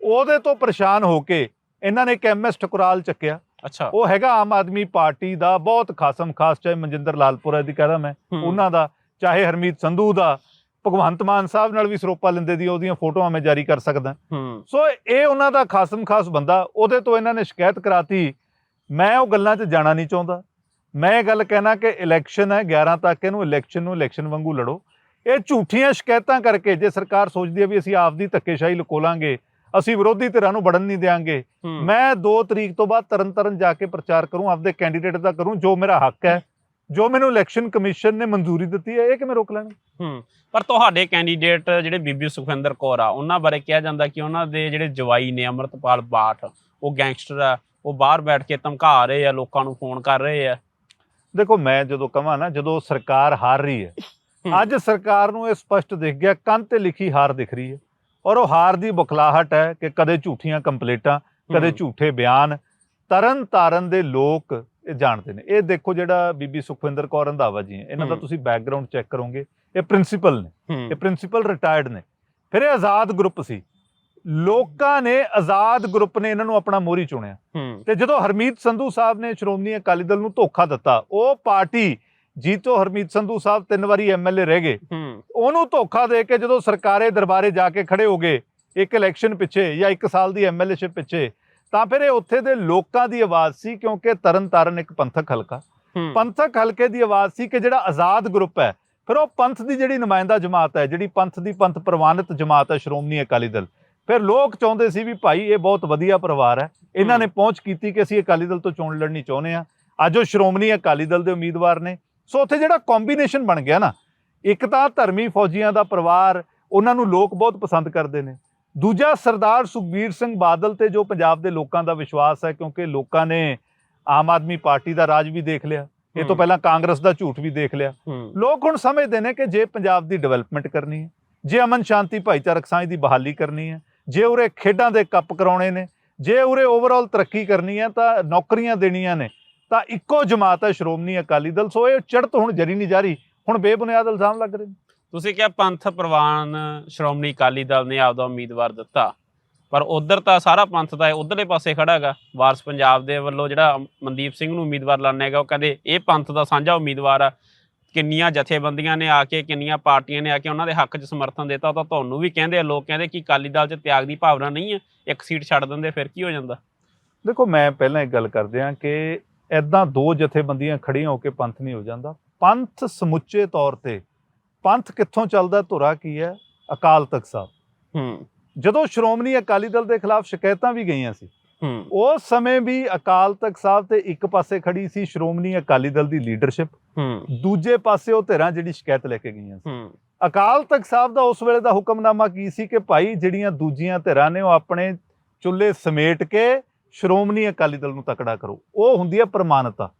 ਉਹਦੇ ਤੋਂ ਪਰੇਸ਼ਾਨ ਹੋ ਕੇ ਇਹਨਾਂ ਨੇ ਇੱਕ ਐਮਐਸ ਠਕੁਰਾਲ ਚੱਕਿਆ। ਅੱਛਾ। ਉਹ ਹੈਗਾ ਆਮ ਆਦਮੀ ਪਾਰਟੀ ਦਾ ਬਹੁਤ ਖਾਸਮ ਖਾਸ ਚਾਹੇ ਮਨਜਿੰਦਰ ਲਾਲਪੁਰਾ ਦੀ ਕਹਦਾ ਮੈਂ ਉਹਨਾਂ ਦਾ ਚਾਹੇ ਹਰਮੀਤ ਸੰਧੂ ਦਾ ਭਗਵੰਤ ਮਾਨ ਸਾਹਿਬ ਨਾਲ ਵੀ ਸਰੋਪਾ ਲੈਂਦੇ ਦੀ ਉਹਦੀਆਂ ਫੋਟੋਆਂ ਮੈਂ ਜਾਰੀ ਕਰ ਸਕਦਾ। ਸੋ ਇਹ ਉਹਨਾਂ ਦਾ ਖਾਸਮ ਖਾਸ ਬੰਦਾ ਉਹਦੇ ਤੋਂ ਇਹਨਾਂ ਨੇ ਸ਼ਿਕਾਇਤ ਕਰਾਤੀ ਮੈਂ ਉਹ ਗੱਲਾਂ 'ਚ ਜਾਣਾ ਨਹੀਂ ਚਾਹੁੰਦਾ। ਮੈਂ ਇਹ ਗੱਲ ਕਹਿਣਾ ਕਿ ਇਲੈਕਸ਼ਨ ਹੈ 11 ਤੱਕ ਇਹਨੂੰ ਇਲੈਕਸ਼ਨ ਨੂੰ ਇਲੈਕਸ਼ਨ ਵਾਂਗੂ ਲੜੋ। ਇਹ ਝੂਠੀਆਂ ਸ਼ਿਕਾਇਤਾਂ ਕਰਕੇ ਜੇ ਸਰਕਾਰ ਸੋਚਦੀ ਹੈ ਵੀ ਅਸੀਂ ਆਪਦੀ ਧੱਕੇਸ਼ਾਹੀ ਲਕੋਲਾਂਗੇ ਅਸੀਂ ਵਿਰੋਧੀ ਧਿਰਾਂ ਨੂੰ ਵੜਨ ਨਹੀਂ ਦੇਵਾਂਗੇ ਹੂੰ, ਮੈਂ 2 ਤਰੀਕ ਤੋਂ ਬਾਅਦ ਤਰਨ ਤਾਰਨ ਜਾ ਕੇ ਪ੍ਰਚਾਰ ਕਰੂੰ ਆਪਦੇ ਕੈਂਡੀਡੇਟ ਦਾ ਕਰੂੰ ਜੋ ਮੇਰਾ ਹੱਕ ਹੈ। ਜੋ ਮੈਨੂੰ ਇਲੈਕਸ਼ਨ ਕਮਿਸ਼ਨ ਨੇ ਮਨਜ਼ੂਰੀ ਦਿੱਤੀ ਹੈ ਇਹ ਕਿਵੇਂ ਰੋਕ ਲੈਣਗੇ ਹੂੰ। ਪਰ ਤੁਹਾਡੇ ਕੈਂਡੀਡੇਟ ਜਿਹੜੇ ਬੀਬੀ ਸੁਖਵਿੰਦਰ ਕੌਰ ਆ ਉਹਨਾਂ ਬਾਰੇ ਕਿਹਾ ਜਾਂਦਾ ਕਿ ਉਹਨਾਂ ਦੇ ਜਿਹੜੇ ਜਵਾਈ ਨੇ ਅਮਰਤਪਾਲ ਬਾਠ ਉਹ ਗੈਂਗਸਟਰ ਆ ਉਹ ਬਾਹਰ ਬੈਠ ਕੇ ਧਮਕਾ ਰਹੇ ਆ ਲੋਕਾਂ ਨੂੰ ਫੋਨ ਕਰ ਰਹੇ ਆ। ਦੇਖੋ ਮੈਂ ਜਦੋਂ ਕਹਾਂ ਨਾ ਜਦੋਂ ਸਰਕਾਰ ਹਾਰ ਰਹੀ ਹੂੰ। ਅੱਜ ਸਰਕਾਰ ਨੂੰ ਇਹ ਸਪਸ਼ਟ ਦਿਖ ਗਿਆ ਕੰਨ ਤੇ ਲਿਖੀ ਹਾਰ ਦਿਖ ਰਹੀ ਹੈ। ਔਰ ਉਹ ਹਾਰ ਦੀ ਬੁਖਲਾਹਟ ਹੈ ਕਿ ਕਦੇ ਝੂਠੀਆਂ ਕੰਪਲੇਟਾਂ ਕਦੇ ਝੂਠੇ ਬਿਆਨ। ਤਰਨ ਤਾਰਨ ਦੇ ਲੋਕ ਇਹ ਜਾਣਦੇ ਨੇ। ਇਹ ਦੇਖੋ ਜਿਹੜਾ ਬੀਬੀ ਸੁਖਵਿੰਦਰ ਕੌਰ ਰੰਧਾਵਾ ਜੀ ਹੈ। ਇਹਨਾਂ ਦਾ। ਤੁਸੀਂ ਬੈਕਗ੍ਰਾਉਂਡ ਚੈੱਕ ਕਰੋਗੇ। ਇਹ ਪ੍ਰਿੰਸੀਪਲ ਨੇ। ਇਹ ਪ੍ਰਿੰਸੀਪਲ ਰਿਟਾਇਰਡ ਨੇ। ਫਿਰ ਇਹ ਆਜ਼ਾਦ ਗਰੁੱਪ ਸੀ। ਲੋਕਾਂ ਨੇ ਆਜ਼ਾਦ ਗਰੁੱਪ ਨੇ ਇਹਨਾਂ ਨੂੰ ਆਪਣਾ ਮੋਹਰੀ ਚੁਣਿਆ। ਤੇ ਜਦੋਂ ਹਰਮੀਤ ਸੰਧੂ ਸਾਹਿਬ ਨੇ ਸ਼੍ਰੋਮਣੀ ਅਕਾਲੀ ਦਲ ਨੂੰ ਧੋਖਾ ਦਿੱਤਾ ਉਹ ਪਾਰਟੀ ਜੀਤੋ ਹਰਮੀਤ ਸੰਧੂ ਸਾਹਿਬ ਤਿੰਨ ਵਾਰੀ ਐਮਐਲਏ ਰਹਿ ਗਏ। ਉਹਨੂੰ ਧੋਖਾ ਦੇ ਕੇ ਜਦੋਂ ਸਰਕਾਰੇ ਦਰਬਾਰੇ ਜਾ ਕੇ ਖੜੇ ਹੋ ਗਏ ਇੱਕ ਇਲੈਕਸ਼ਨ ਪਿੱਛੇ ਜਾਂ ਇੱਕ ਸਾਲ ਦੀ ਐਮਐਲਏਸ਼ਿਪ ਪਿੱਛੇ ਤਾਂ ਫਿਰ ਇਹ ਉੱਥੇ ਦੇ ਲੋਕਾਂ ਦੀ ਆਵਾਜ਼ ਸੀ ਕਿਉਂਕਿ ਤਰਨ ਤਾਰਨ ਇੱਕ ਪੰਥਕ ਹਲਕਾ। ਪੰਥਕ ਹਲਕੇ ਦੀ ਆਵਾਜ਼ ਸੀ ਕਿ ਜਿਹੜਾ ਆਜ਼ਾਦ ਗਰੁੱਪ ਹੈ ਫਿਰ ਉਹ ਪੰਥ ਦੀ ਜਿਹੜੀ ਨੁਮਾਇੰਦਾ ਜਮਾਤ ਹੈ ਜਿਹੜੀ ਪੰਥ ਦੀ ਪੰਥ ਪ੍ਰਵਾਨਿਤ ਜਮਾਤ ਹੈ ਸ਼੍ਰੋਮਣੀ ਅਕਾਲੀ ਦਲ ਫਿਰ ਲੋਕ ਚਾਹੁੰਦੇ ਸੀ ਵੀ ਭਾਈ ਇਹ ਬਹੁਤ ਵਧੀਆ ਪਰਿਵਾਰ ਹੈ। ਇਹਨਾਂ ਨੇ ਪਹੁੰਚ ਕੀਤੀ ਕਿ ਅਸੀਂ ਅਕਾਲੀ ਦਲ ਤੋਂ ਚੋਣ ਲੜਨੀ ਚਾਹੁੰਦੇ ਆ ਅੱਜ ਉਹ ਸ਼੍ਰੋਮਣੀ ਅਕਾਲੀ ਦਲ ਦੇ ਉਮੀਦਵਾਰ ਨੇ। ਸੋ ਉੱਥੇ ਜਿਹੜਾ ਕੰਬੀਨੇਸ਼ਨ ਬਣ ਗਿਆ ਨਾ ਇੱਕ ਤਾਂ ਧਰਮੀ ਫੌਜੀਆਂ ਦਾ ਪਰਿਵਾਰ ਉਹਨਾਂ ਨੂੰ ਲੋਕ ਬਹੁਤ ਪਸੰਦ ਕਰਦੇ ਨੇ। ਦੂਜਾ ਸਰਦਾਰ ਸੁਖਬੀਰ ਸਿੰਘ ਬਾਦਲ ਤੇ ਜੋ ਪੰਜਾਬ ਦੇ ਲੋਕਾਂ ਦਾ ਵਿਸ਼ਵਾਸ ਹੈ ਕਿਉਂਕਿ ਲੋਕਾਂ ਨੇ ਆਮ ਆਦਮੀ ਪਾਰਟੀ ਦਾ ਰਾਜ ਵੀ ਦੇਖ ਲਿਆ ਇਹ ਤੋਂ। ਪਹਿਲਾਂ ਕਾਂਗਰਸ ਦਾ ਝੂਠ ਵੀ ਦੇਖ ਲਿਆ। ਲੋਕ ਹੁਣ ਸਮਝਦੇ ਨੇ ਕਿ ਜੇ ਪੰਜਾਬ ਦੀ ਡਿਵੈਲਪਮੈਂਟ ਕਰਨੀ ਹੈ ਜੇ ਅਮਨ ਸ਼ਾਂਤੀ ਭਾਈਚਾਰਕ ਸਾਂਝ ਦੀ ਬਹਾਲੀ ਕਰਨੀ ਹੈ ਜੇ ਉਰੇ ਖੇਡਾਂ ਦੇ ਕੱਪ ਕਰਾਉਣੇ ਨੇ ਜੇ ਉਰੇ ਓਵਰਆਲ ਤਰੱਕੀ ਕਰਨੀ ਹੈ ਤਾਂ ਨੌਕਰੀਆਂ ਦੇਣੀਆਂ ਨੇ। ਤਾਂ ਇੱਕੋ ਜਮਾਤ ਹੈ ਸ਼੍ਰੋਮਣੀ ਅਕਾਲੀ ਦਲ। ਸੋ ਇਹ ਚੜ੍ਹਤ ਹੁਣ ਜਰੀ ਨਹੀਂ ਜਾਰੀ। ਹੁਣ ਬੇਬੁਨਿਆਦ ਇਲਜ਼ਾਮ ਲੱਗ ਰਹੇ ਨੇ। ਤੁਸੀਂ ਕਿਹਾ ਪੰਥ ਪ੍ਰਵਾਨ ਸ਼੍ਰੋਮਣੀ ਅਕਾਲੀ ਦਲ ਨੇ ਆਪਦਾ ਉਮੀਦਵਾਰ ਦਿੱਤਾ। ਪਰ ਉਧਰ ਤਾਂ ਸਾਰਾ ਪੰਥ ਤਾਂ ਉਧਰਲੇ ਪਾਸੇ ਖੜਾ ਹੈਗਾ। ਵਾਰਸ ਪੰਜਾਬ ਦੇ ਵੱਲੋਂ ਜਿਹੜਾ ਮਨਦੀਪ ਸਿੰਘ ਨੂੰ ਉਮੀਦਵਾਰ ਲਾਣਾ ਹੈਗਾ ਉਹ ਕਹਿੰਦੇ ਇਹ ਪੰਥ ਦਾ ਸਾਂਝਾ ਉਮੀਦਵਾਰ ਆ। ਕਿੰਨੀਆਂ ਜਥੇਬੰਦੀਆਂ ਨੇ ਆ ਕੇ ਕਿੰਨੀਆਂ ਪਾਰਟੀਆਂ ਨੇ ਆ ਕੇ ਉਹਨਾਂ ਦੇ ਹੱਕ 'ਚ ਸਮਰਥਨ ਦਿੱਤਾ। ਤਾਂ ਤੁਹਾਨੂੰ ਵੀ ਕਹਿੰਦੇ ਆ ਲੋਕ ਕਹਿੰਦੇ ਕਿ ਅਕਾਲੀ ਦਲ 'ਚ ਤਿਆਗ ਦੀ ਭਾਵਨਾ ਨਹੀਂ ਹੈ। ਇੱਕ ਸੀਟ ਛੱਡ ਦਿੰਦੇ ਫਿਰ ਕੀ ਹੋ ਜਾਂਦਾ? ਦੇਖੋ ਮੈਂ ਪਹਿਲਾਂ ਇੱਕ ਗੱਲ ਕਰਦੇ ਹਾਂ ਕਿ ਐਦਾਂ ਦੋ ਜਥੇਬੰਦੀਆਂ ਖੜੀਆਂ ਹੋ ਕੇ ਪੰਥ ਨਹੀਂ ਹੋ ਜਾਂਦਾ। ਪੰਥ ਸਮੁੱਚੇ ਤੌਰ ਤੇ ਪੰਥ ਕਿੱਥੋਂ ਚੱਲਦਾ ਧੁਰਾ ਕੀ ਹੈ? ਅਕਾਲ ਤਖਤ ਸਾਹਿਬ। ਹੂੰ। ਜਦੋਂ ਸ਼੍ਰੋਮਣੀ ਅਕਾਲੀ ਦਲ ਦੇ ਖਿਲਾਫ ਸ਼ਿਕਾਇਤਾਂ ਵੀ ਗਈਆਂ ਸੀ ਹੂੰ। ਉਸ ਸਮੇਂ ਵੀ ਅਕਾਲ ਤਖਤ ਸਾਹਿਬ ਤੇ ਇੱਕ ਪਾਸੇ ਖੜੀ ਸੀ ਸ਼੍ਰੋਮਣੀ ਅਕਾਲੀ ਦਲ ਦੀ ਲੀਡਰਸ਼ਿਪ ਹੂੰ। ਦੂਜੇ ਪਾਸੇ ਉਹ ਧਿਰਾਂ ਜਿਹੜੀ ਸ਼ਿਕਾਇਤ ਲੈ ਕੇ ਗਈਆਂ ਸੀ। ਹੂੰ। ਅਕਾਲ ਤਖਤ ਸਾਹਿਬ ਦਾ ਉਸ ਵੇਲੇ ਦਾ ਹੁਕਮਨਾਮਾ ਕੀ ਸੀ ਕਿ ਭਾਈ ਜਿਹੜੀਆਂ ਦੂਜੀਆਂ ਧਿਰਾਂ ਨੇ ਉਹ ਆਪਣੇ ਚੁੱਲ੍ਹੇ ਸਮੇਟ ਕੇ ਸ਼੍ਰੋਮਣੀ ਅਕਾਲੀ ਦਲ ਨੂੰ ਤਕੜਾ ਕਰੋ। ਉਹ ਹੁੰਦੀ ਹੈ ਪ੍ਰਮਾਣਤਾ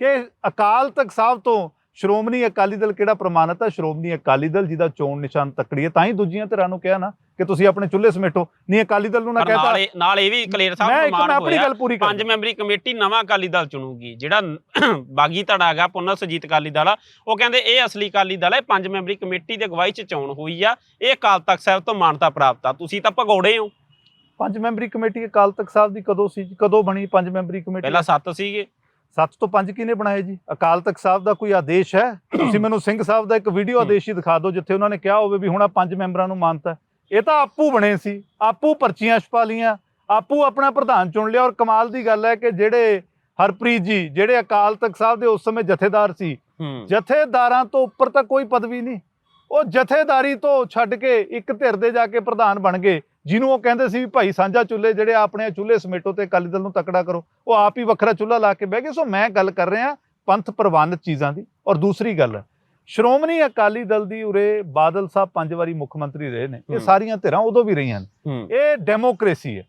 ਕਿ ਅਕਾਲ ਤਖਤ ਸਾਹਿਬ ਤੋਂ ਸ਼੍ਰੋਮਣੀ ਅਕਾਲੀ ਦਲ ਕਿਹੜਾ ਪ੍ਰਮਾਣਿਤ ਹੈ ਸ਼੍ਰੋਮਣੀ ਅਕਾਲੀ ਦਲ ਜਿਹਦਾ ਚੋਣ ਨਿਸ਼ਾਨ ਤਕੜੀ ਹੈ ਤਾਂ ਹੀ ਦੂਜੀਆਂ ਧਿਰਾਂ ਨੂੰ ਕਿਹਾ ਨਾ ਕਿ ਤੁਸੀਂ ਆਪਣੇ ਚੁੱਲ੍ਹੇ ਸਮੇਟੋ। ਨਹੀਂ ਅਕਾਲੀ ਦਲ ਨੂੰ ਨਾ ਨਾਲ ਕਹਤਾ। ਨਾਲ ਇਹ ਵੀ ਕਲੀਅਰ ਸਾਹਿਬ ਪ੍ਰਮਾਣ ਆਪਣੀ ਗੱਲ ਪੂਰੀ ਪੰਜ ਮੈਂਬਰੀ ਕਮੇਟੀ ਨਵਾਂ ਅਕਾਲੀ ਦਲ ਚੁਣੂਗੀ। ਜਿਹੜਾ ਬਾਗੀ ਧੜਾ ਹੈਗਾ ਪੁਨਰ ਸੁਜੀਤ ਅਕਾਲੀ ਦਲ ਆ। ਉਹ ਕਹਿੰਦੇ ਇਹ ਅਸਲੀ ਅਕਾਲੀ ਦਲ ਹੈ ਪੰਜ ਮੈਂਬਰੀ ਕਮੇਟੀ ਦੇ ਅਗਵਾਈ ਚ ਚੋਣ ਹੋਈ ਆ। ਇਹ ਅਕਾਲ ਤਖਤ ਸਾਹਿਬ ਤੋਂ ਮਾਨਤਾ ਪ੍ਰਾਪਤ ਆ। ਤੁਸੀਂ ਤਾਂ ਭਗੌੜੇ ਹੋ। ਪੰਜ ਮੈਂਬਰੀ ਕਮੇਟੀ ਅਕਾਲ ਤਖਤ ਸਾਹਿਬ ਦੀ ਕਦੋਂ ਸੀ? ਕਦੋਂ ਬਣੀ ਪੰਜ ਮੈਂਬਰੀ ਕਮੇਟੀ? ਪਹਿਲਾਂ ਸੱਤ ਸੀਗੇ। ਸੱਤ ਤੋਂ ਪੰਜ ਕਿਹਨੇ ਬਣਾਏ ਜੀ? ਅਕਾਲ ਤਖਤ ਸਾਹਿਬ ਦਾ ਕੋਈ ਆਦੇਸ਼ ਹੈ? ਤੁਸੀਂ ਮੈਨੂੰ ਸਿੰਘ ਸਾਹਿਬ ਦਾ ਇੱਕ ਵੀਡੀਓ। ਆਦੇਸ਼ ਹੀ ਦਿਖਾ ਦਿਓ ਜਿੱਥੇ ਉਹਨਾਂ ਨੇ ਕਿਹਾ ਹੋਵੇ ਵੀ ਹੁਣ ਆ ਪੰਜ ਮੈਂਬਰਾਂ ਨੂੰ ਮਾਨਤਾ। ਇਹ ਤਾਂ ਆਪੂ ਬਣੇ ਸੀ ਆਪੂ ਪਰਚੀਆਂ ਛਪਾ ਲੀਆਂ ਆਪੂ ਆਪਣਾ ਪ੍ਰਧਾਨ ਚੁਣ ਲਿਆ। ਔਰ ਕਮਾਲ ਦੀ ਗੱਲ ਹੈ ਕਿ ਜਿਹੜੇ ਹਰਪ੍ਰੀਤ ਜੀ ਜਿਹੜੇ ਅਕਾਲ ਤਖਤ ਸਾਹਿਬ ਦੇ ਉਸ ਸਮੇਂ ਜਥੇਦਾਰ ਸੀ ਜਥੇਦਾਰਾਂ ਤੋਂ ਉੱਪਰ ਤਾਂ ਕੋਈ ਪਦਵੀ ਨਹੀਂ। ਉਹ ਜਥੇਦਾਰੀ ਤੋਂ ਛੱਡ ਕੇ ਇੱਕ ਧਿਰ ਦੇ ਜਾ ਕੇ ਪ੍ਰਧਾਨ ਬਣ ਗਏ। ਜਿਹਨੂੰ ਉਹ ਕਹਿੰਦੇ ਸੀ ਵੀ ਭਾਈ ਸਾਂਝਾ ਚੁੱਲ੍ਹੇ ਜਿਹੜੇ ਆਪਣੇ ਚੁੱਲ੍ਹੇ ਸਮੇਟੋ ਤੇ ਅਕਾਲੀ ਦਲ ਨੂੰ ਤਕੜਾ ਕਰੋ ਉਹ ਆਪ ਹੀ ਵੱਖਰਾ ਚੁੱਲ੍ਹਾ ਲਾ ਕੇ ਬਹਿ ਗਏ। ਸੋ ਮੈਂ ਗੱਲ ਕਰ ਰਿਹਾ ਪੰਥ ਪ੍ਰਵਾਨਿਤ ਚੀਜ਼ਾਂ ਦੀ। ਔਰ ਦੂਸਰੀ ਗੱਲ ਸ਼੍ਰੋਮਣੀ ਅਕਾਲੀ ਦਲ ਦੀ ਉਰੇ ਬਾਦਲ ਸਾਹਿਬ ਪੰਜ ਵਾਰੀ ਮੁੱਖ ਮੰਤਰੀ ਰਹੇ ਨੇ। ਇਹ। ਸਾਰੀਆਂ ਧਿਰਾਂ ਉਦੋਂ ਵੀ ਰਹੀਆਂ ਨੇ। ਇਹ ਡੈਮੋਕ੍ਰੇਸੀ ਹੈ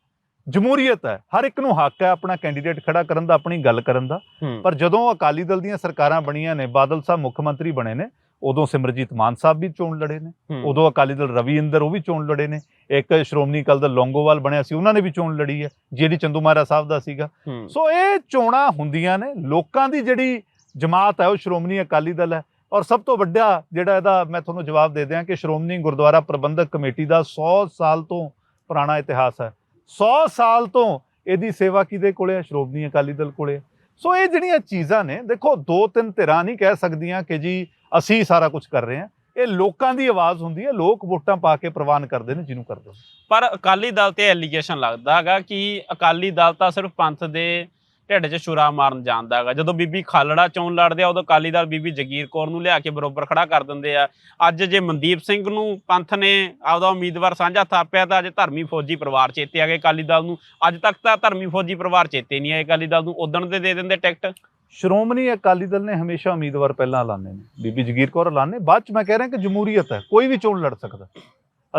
ਜਮਹੂਰੀਅਤ ਹੈ। ਹਰ ਇੱਕ ਨੂੰ ਹੱਕ ਹੈ ਆਪਣਾ ਕੈਂਡੀਡੇਟ ਖੜਾ ਕਰਨ ਦਾ ਆਪਣੀ ਗੱਲ ਕਰਨ ਦਾ। ਪਰ ਜਦੋਂ ਅਕਾਲੀ ਦਲ ਦੀਆਂ ਸਰਕਾਰਾਂ ਬਣੀਆਂ ਨੇ ਬਾਦਲ ਸਾਹਿਬ ਮੁੱਖ ਮੰਤਰੀ ਬਣੇ ਨੇ ਉਦੋਂ ਸਿਮਰਜੀਤ ਮਾਨ ਸਾਹਿਬ ਵੀ ਚੋਣ ਲੜੇ ਨੇ ਉਦੋਂ ਅਕਾਲੀ ਦਲ ਰਵੀ ਇੰਦਰ ਉਹ ਵੀ ਚੋਣ ਲੜੇ ਨੇ ਇੱਕ ਸ਼੍ਰੋਮਣੀ ਅਕਾਲੀ ਦਲ ਲੌਂਗੋਵਾਲ ਬਣਿਆ ਸੀ ਉਹਨਾਂ ਨੇ ਵੀ ਚੋਣ ਲੜੀ ਹੈ ਜਿਹੜੀ ਚੰਦੂ ਮਹਾਰਾ ਸਾਹਿਬ ਦਾ ਸੀਗਾ। ਸੋ ਇਹ ਚੋਣਾਂ ਹੁੰਦੀਆਂ ਨੇ ਲੋਕਾਂ ਦੀ ਜਿਹੜੀ ਜਮਾਤ ਹੈ ਉਹ ਸ਼੍ਰੋਮਣੀ ਅਕਾਲੀ ਦਲ ਹੈ। ਔਰ ਸਭ ਤੋਂ ਵੱਡਾ ਜਿਹੜਾ ਇਹਦਾ ਮੈਂ ਤੁਹਾਨੂੰ ਜਵਾਬ ਦੇ ਦਿਆਂ ਕਿ ਸ਼੍ਰੋਮਣੀ ਗੁਰਦੁਆਰਾ ਪ੍ਰਬੰਧਕ ਕਮੇਟੀ ਦਾ 100 ਸਾਲ ਤੋਂ ਪੁਰਾਣਾ ਇਤਿਹਾਸ ਹੈ। 100 ਸਾਲ ਤੋਂ ਇਹਦੀ ਸੇਵਾ ਕਿਹਦੇ ਕੋਲੇ ਹੈ? ਸ਼੍ਰੋਮਣੀ ਅਕਾਲੀ ਦਲ ਕੋਲੇ ਸੋ ਇਹ ਜਿਹੜੀਆਂ ਚੀਜ਼ਾਂ ਨੇ ਦੇਖੋ ਦੋ ਤਿੰਨ ਧਿਰਾਂ ਨਹੀਂ ਕਹਿ ਸਕਦੀਆਂ ਕਿ ਜੀ ਅਸੀਂ ਸਾਰਾ ਕੁਝ ਕਰ ਰਹੇ ਹਾਂ। ਇਹ ਲੋਕਾਂ ਦੀ ਆਵਾਜ਼ ਹੁੰਦੀ ਹੈ, ਲੋਕ ਵੋਟਾਂ ਪਾ ਕੇ ਪ੍ਰਵਾਨ ਕਰਦੇ ਨੇ ਜਿਹਨੂੰ ਕਰਦੇ ਪਰ ਅਕਾਲੀ ਦਲ ਤੇ ਐਲੀਗੇਸ਼ਨ ਲੱਗਦਾ ਹੈਗਾ ਕਿ ਅਕਾਲੀ ਦਲ ਤਾਂ ਸਿਰਫ ਪੰਥ ਦੇ ਢਿੱਡ 'ਚ ਛੁਰਾ ਮਾਰਨ ਜਾਂਦਾ ਹੈਗਾ। ਜਦੋਂ ਬੀਬੀ ਖਾਲੜਾ ਚੋਣ ਲੜਦੇ ਆ, ਉਦੋਂ ਅਕਾਲੀ ਦਲ ਬੀਬੀ ਜਗੀਰ ਕੌਰ ਨੂੰ ਲਿਆ ਕੇ ਬਰੋਬਰ ਖੜਾ ਕਰ ਦਿੰਦੇ ਆ। ਅੱਜ ਜੇ ਮਨਦੀਪ ਸਿੰਘ ਨੂੰ ਪੰਥ ਨੇ ਆਪਦਾ ਉਮੀਦਵਾਰ ਸਾਂਝਾ ਥਾਪਿਆ ਤਾਂ ਅੱਜ ਧਰਮੀ ਫੌਜੀ ਪਰਿਵਾਰ ਚੇਤੇ ਆ ਗਏ ਅਕਾਲੀ ਦਲ ਨੂੰ। ਅੱਜ ਤੱਕ ਤਾਂ ਧਰਮੀ ਫੌਜੀ ਪਰਿਵਾਰ ਚੇਤੇ ਨਹੀਂ ਆਏ ਅਕਾਲੀ ਦਲ ਨੂੰ। ਉਦਣ ਦੇ ਦੇ ਦਿੰਦੇ ਟਿਕਟ। ਸ਼੍ਰੋਮਣੀ ਅਕਾਲੀ ਦਲ ਨੇ ਹਮੇਸ਼ਾ ਉਮੀਦਵਾਰ ਪਹਿਲਾਂ ਐਲਾਨੇ ਨੇ। ਬੀਬੀ ਜਗੀਰ ਕੌਰ ਐਲਾਨੇ ਬਾਅਦ ਚ ਮੈਂ ਕਹਿ ਰਿਹਾ ਕਿ ਜਮਹੂਰੀਅਤ ਹੈ। ਕੋਈ ਵੀ ਚੋਣ ਲੜ ਸਕਦਾ।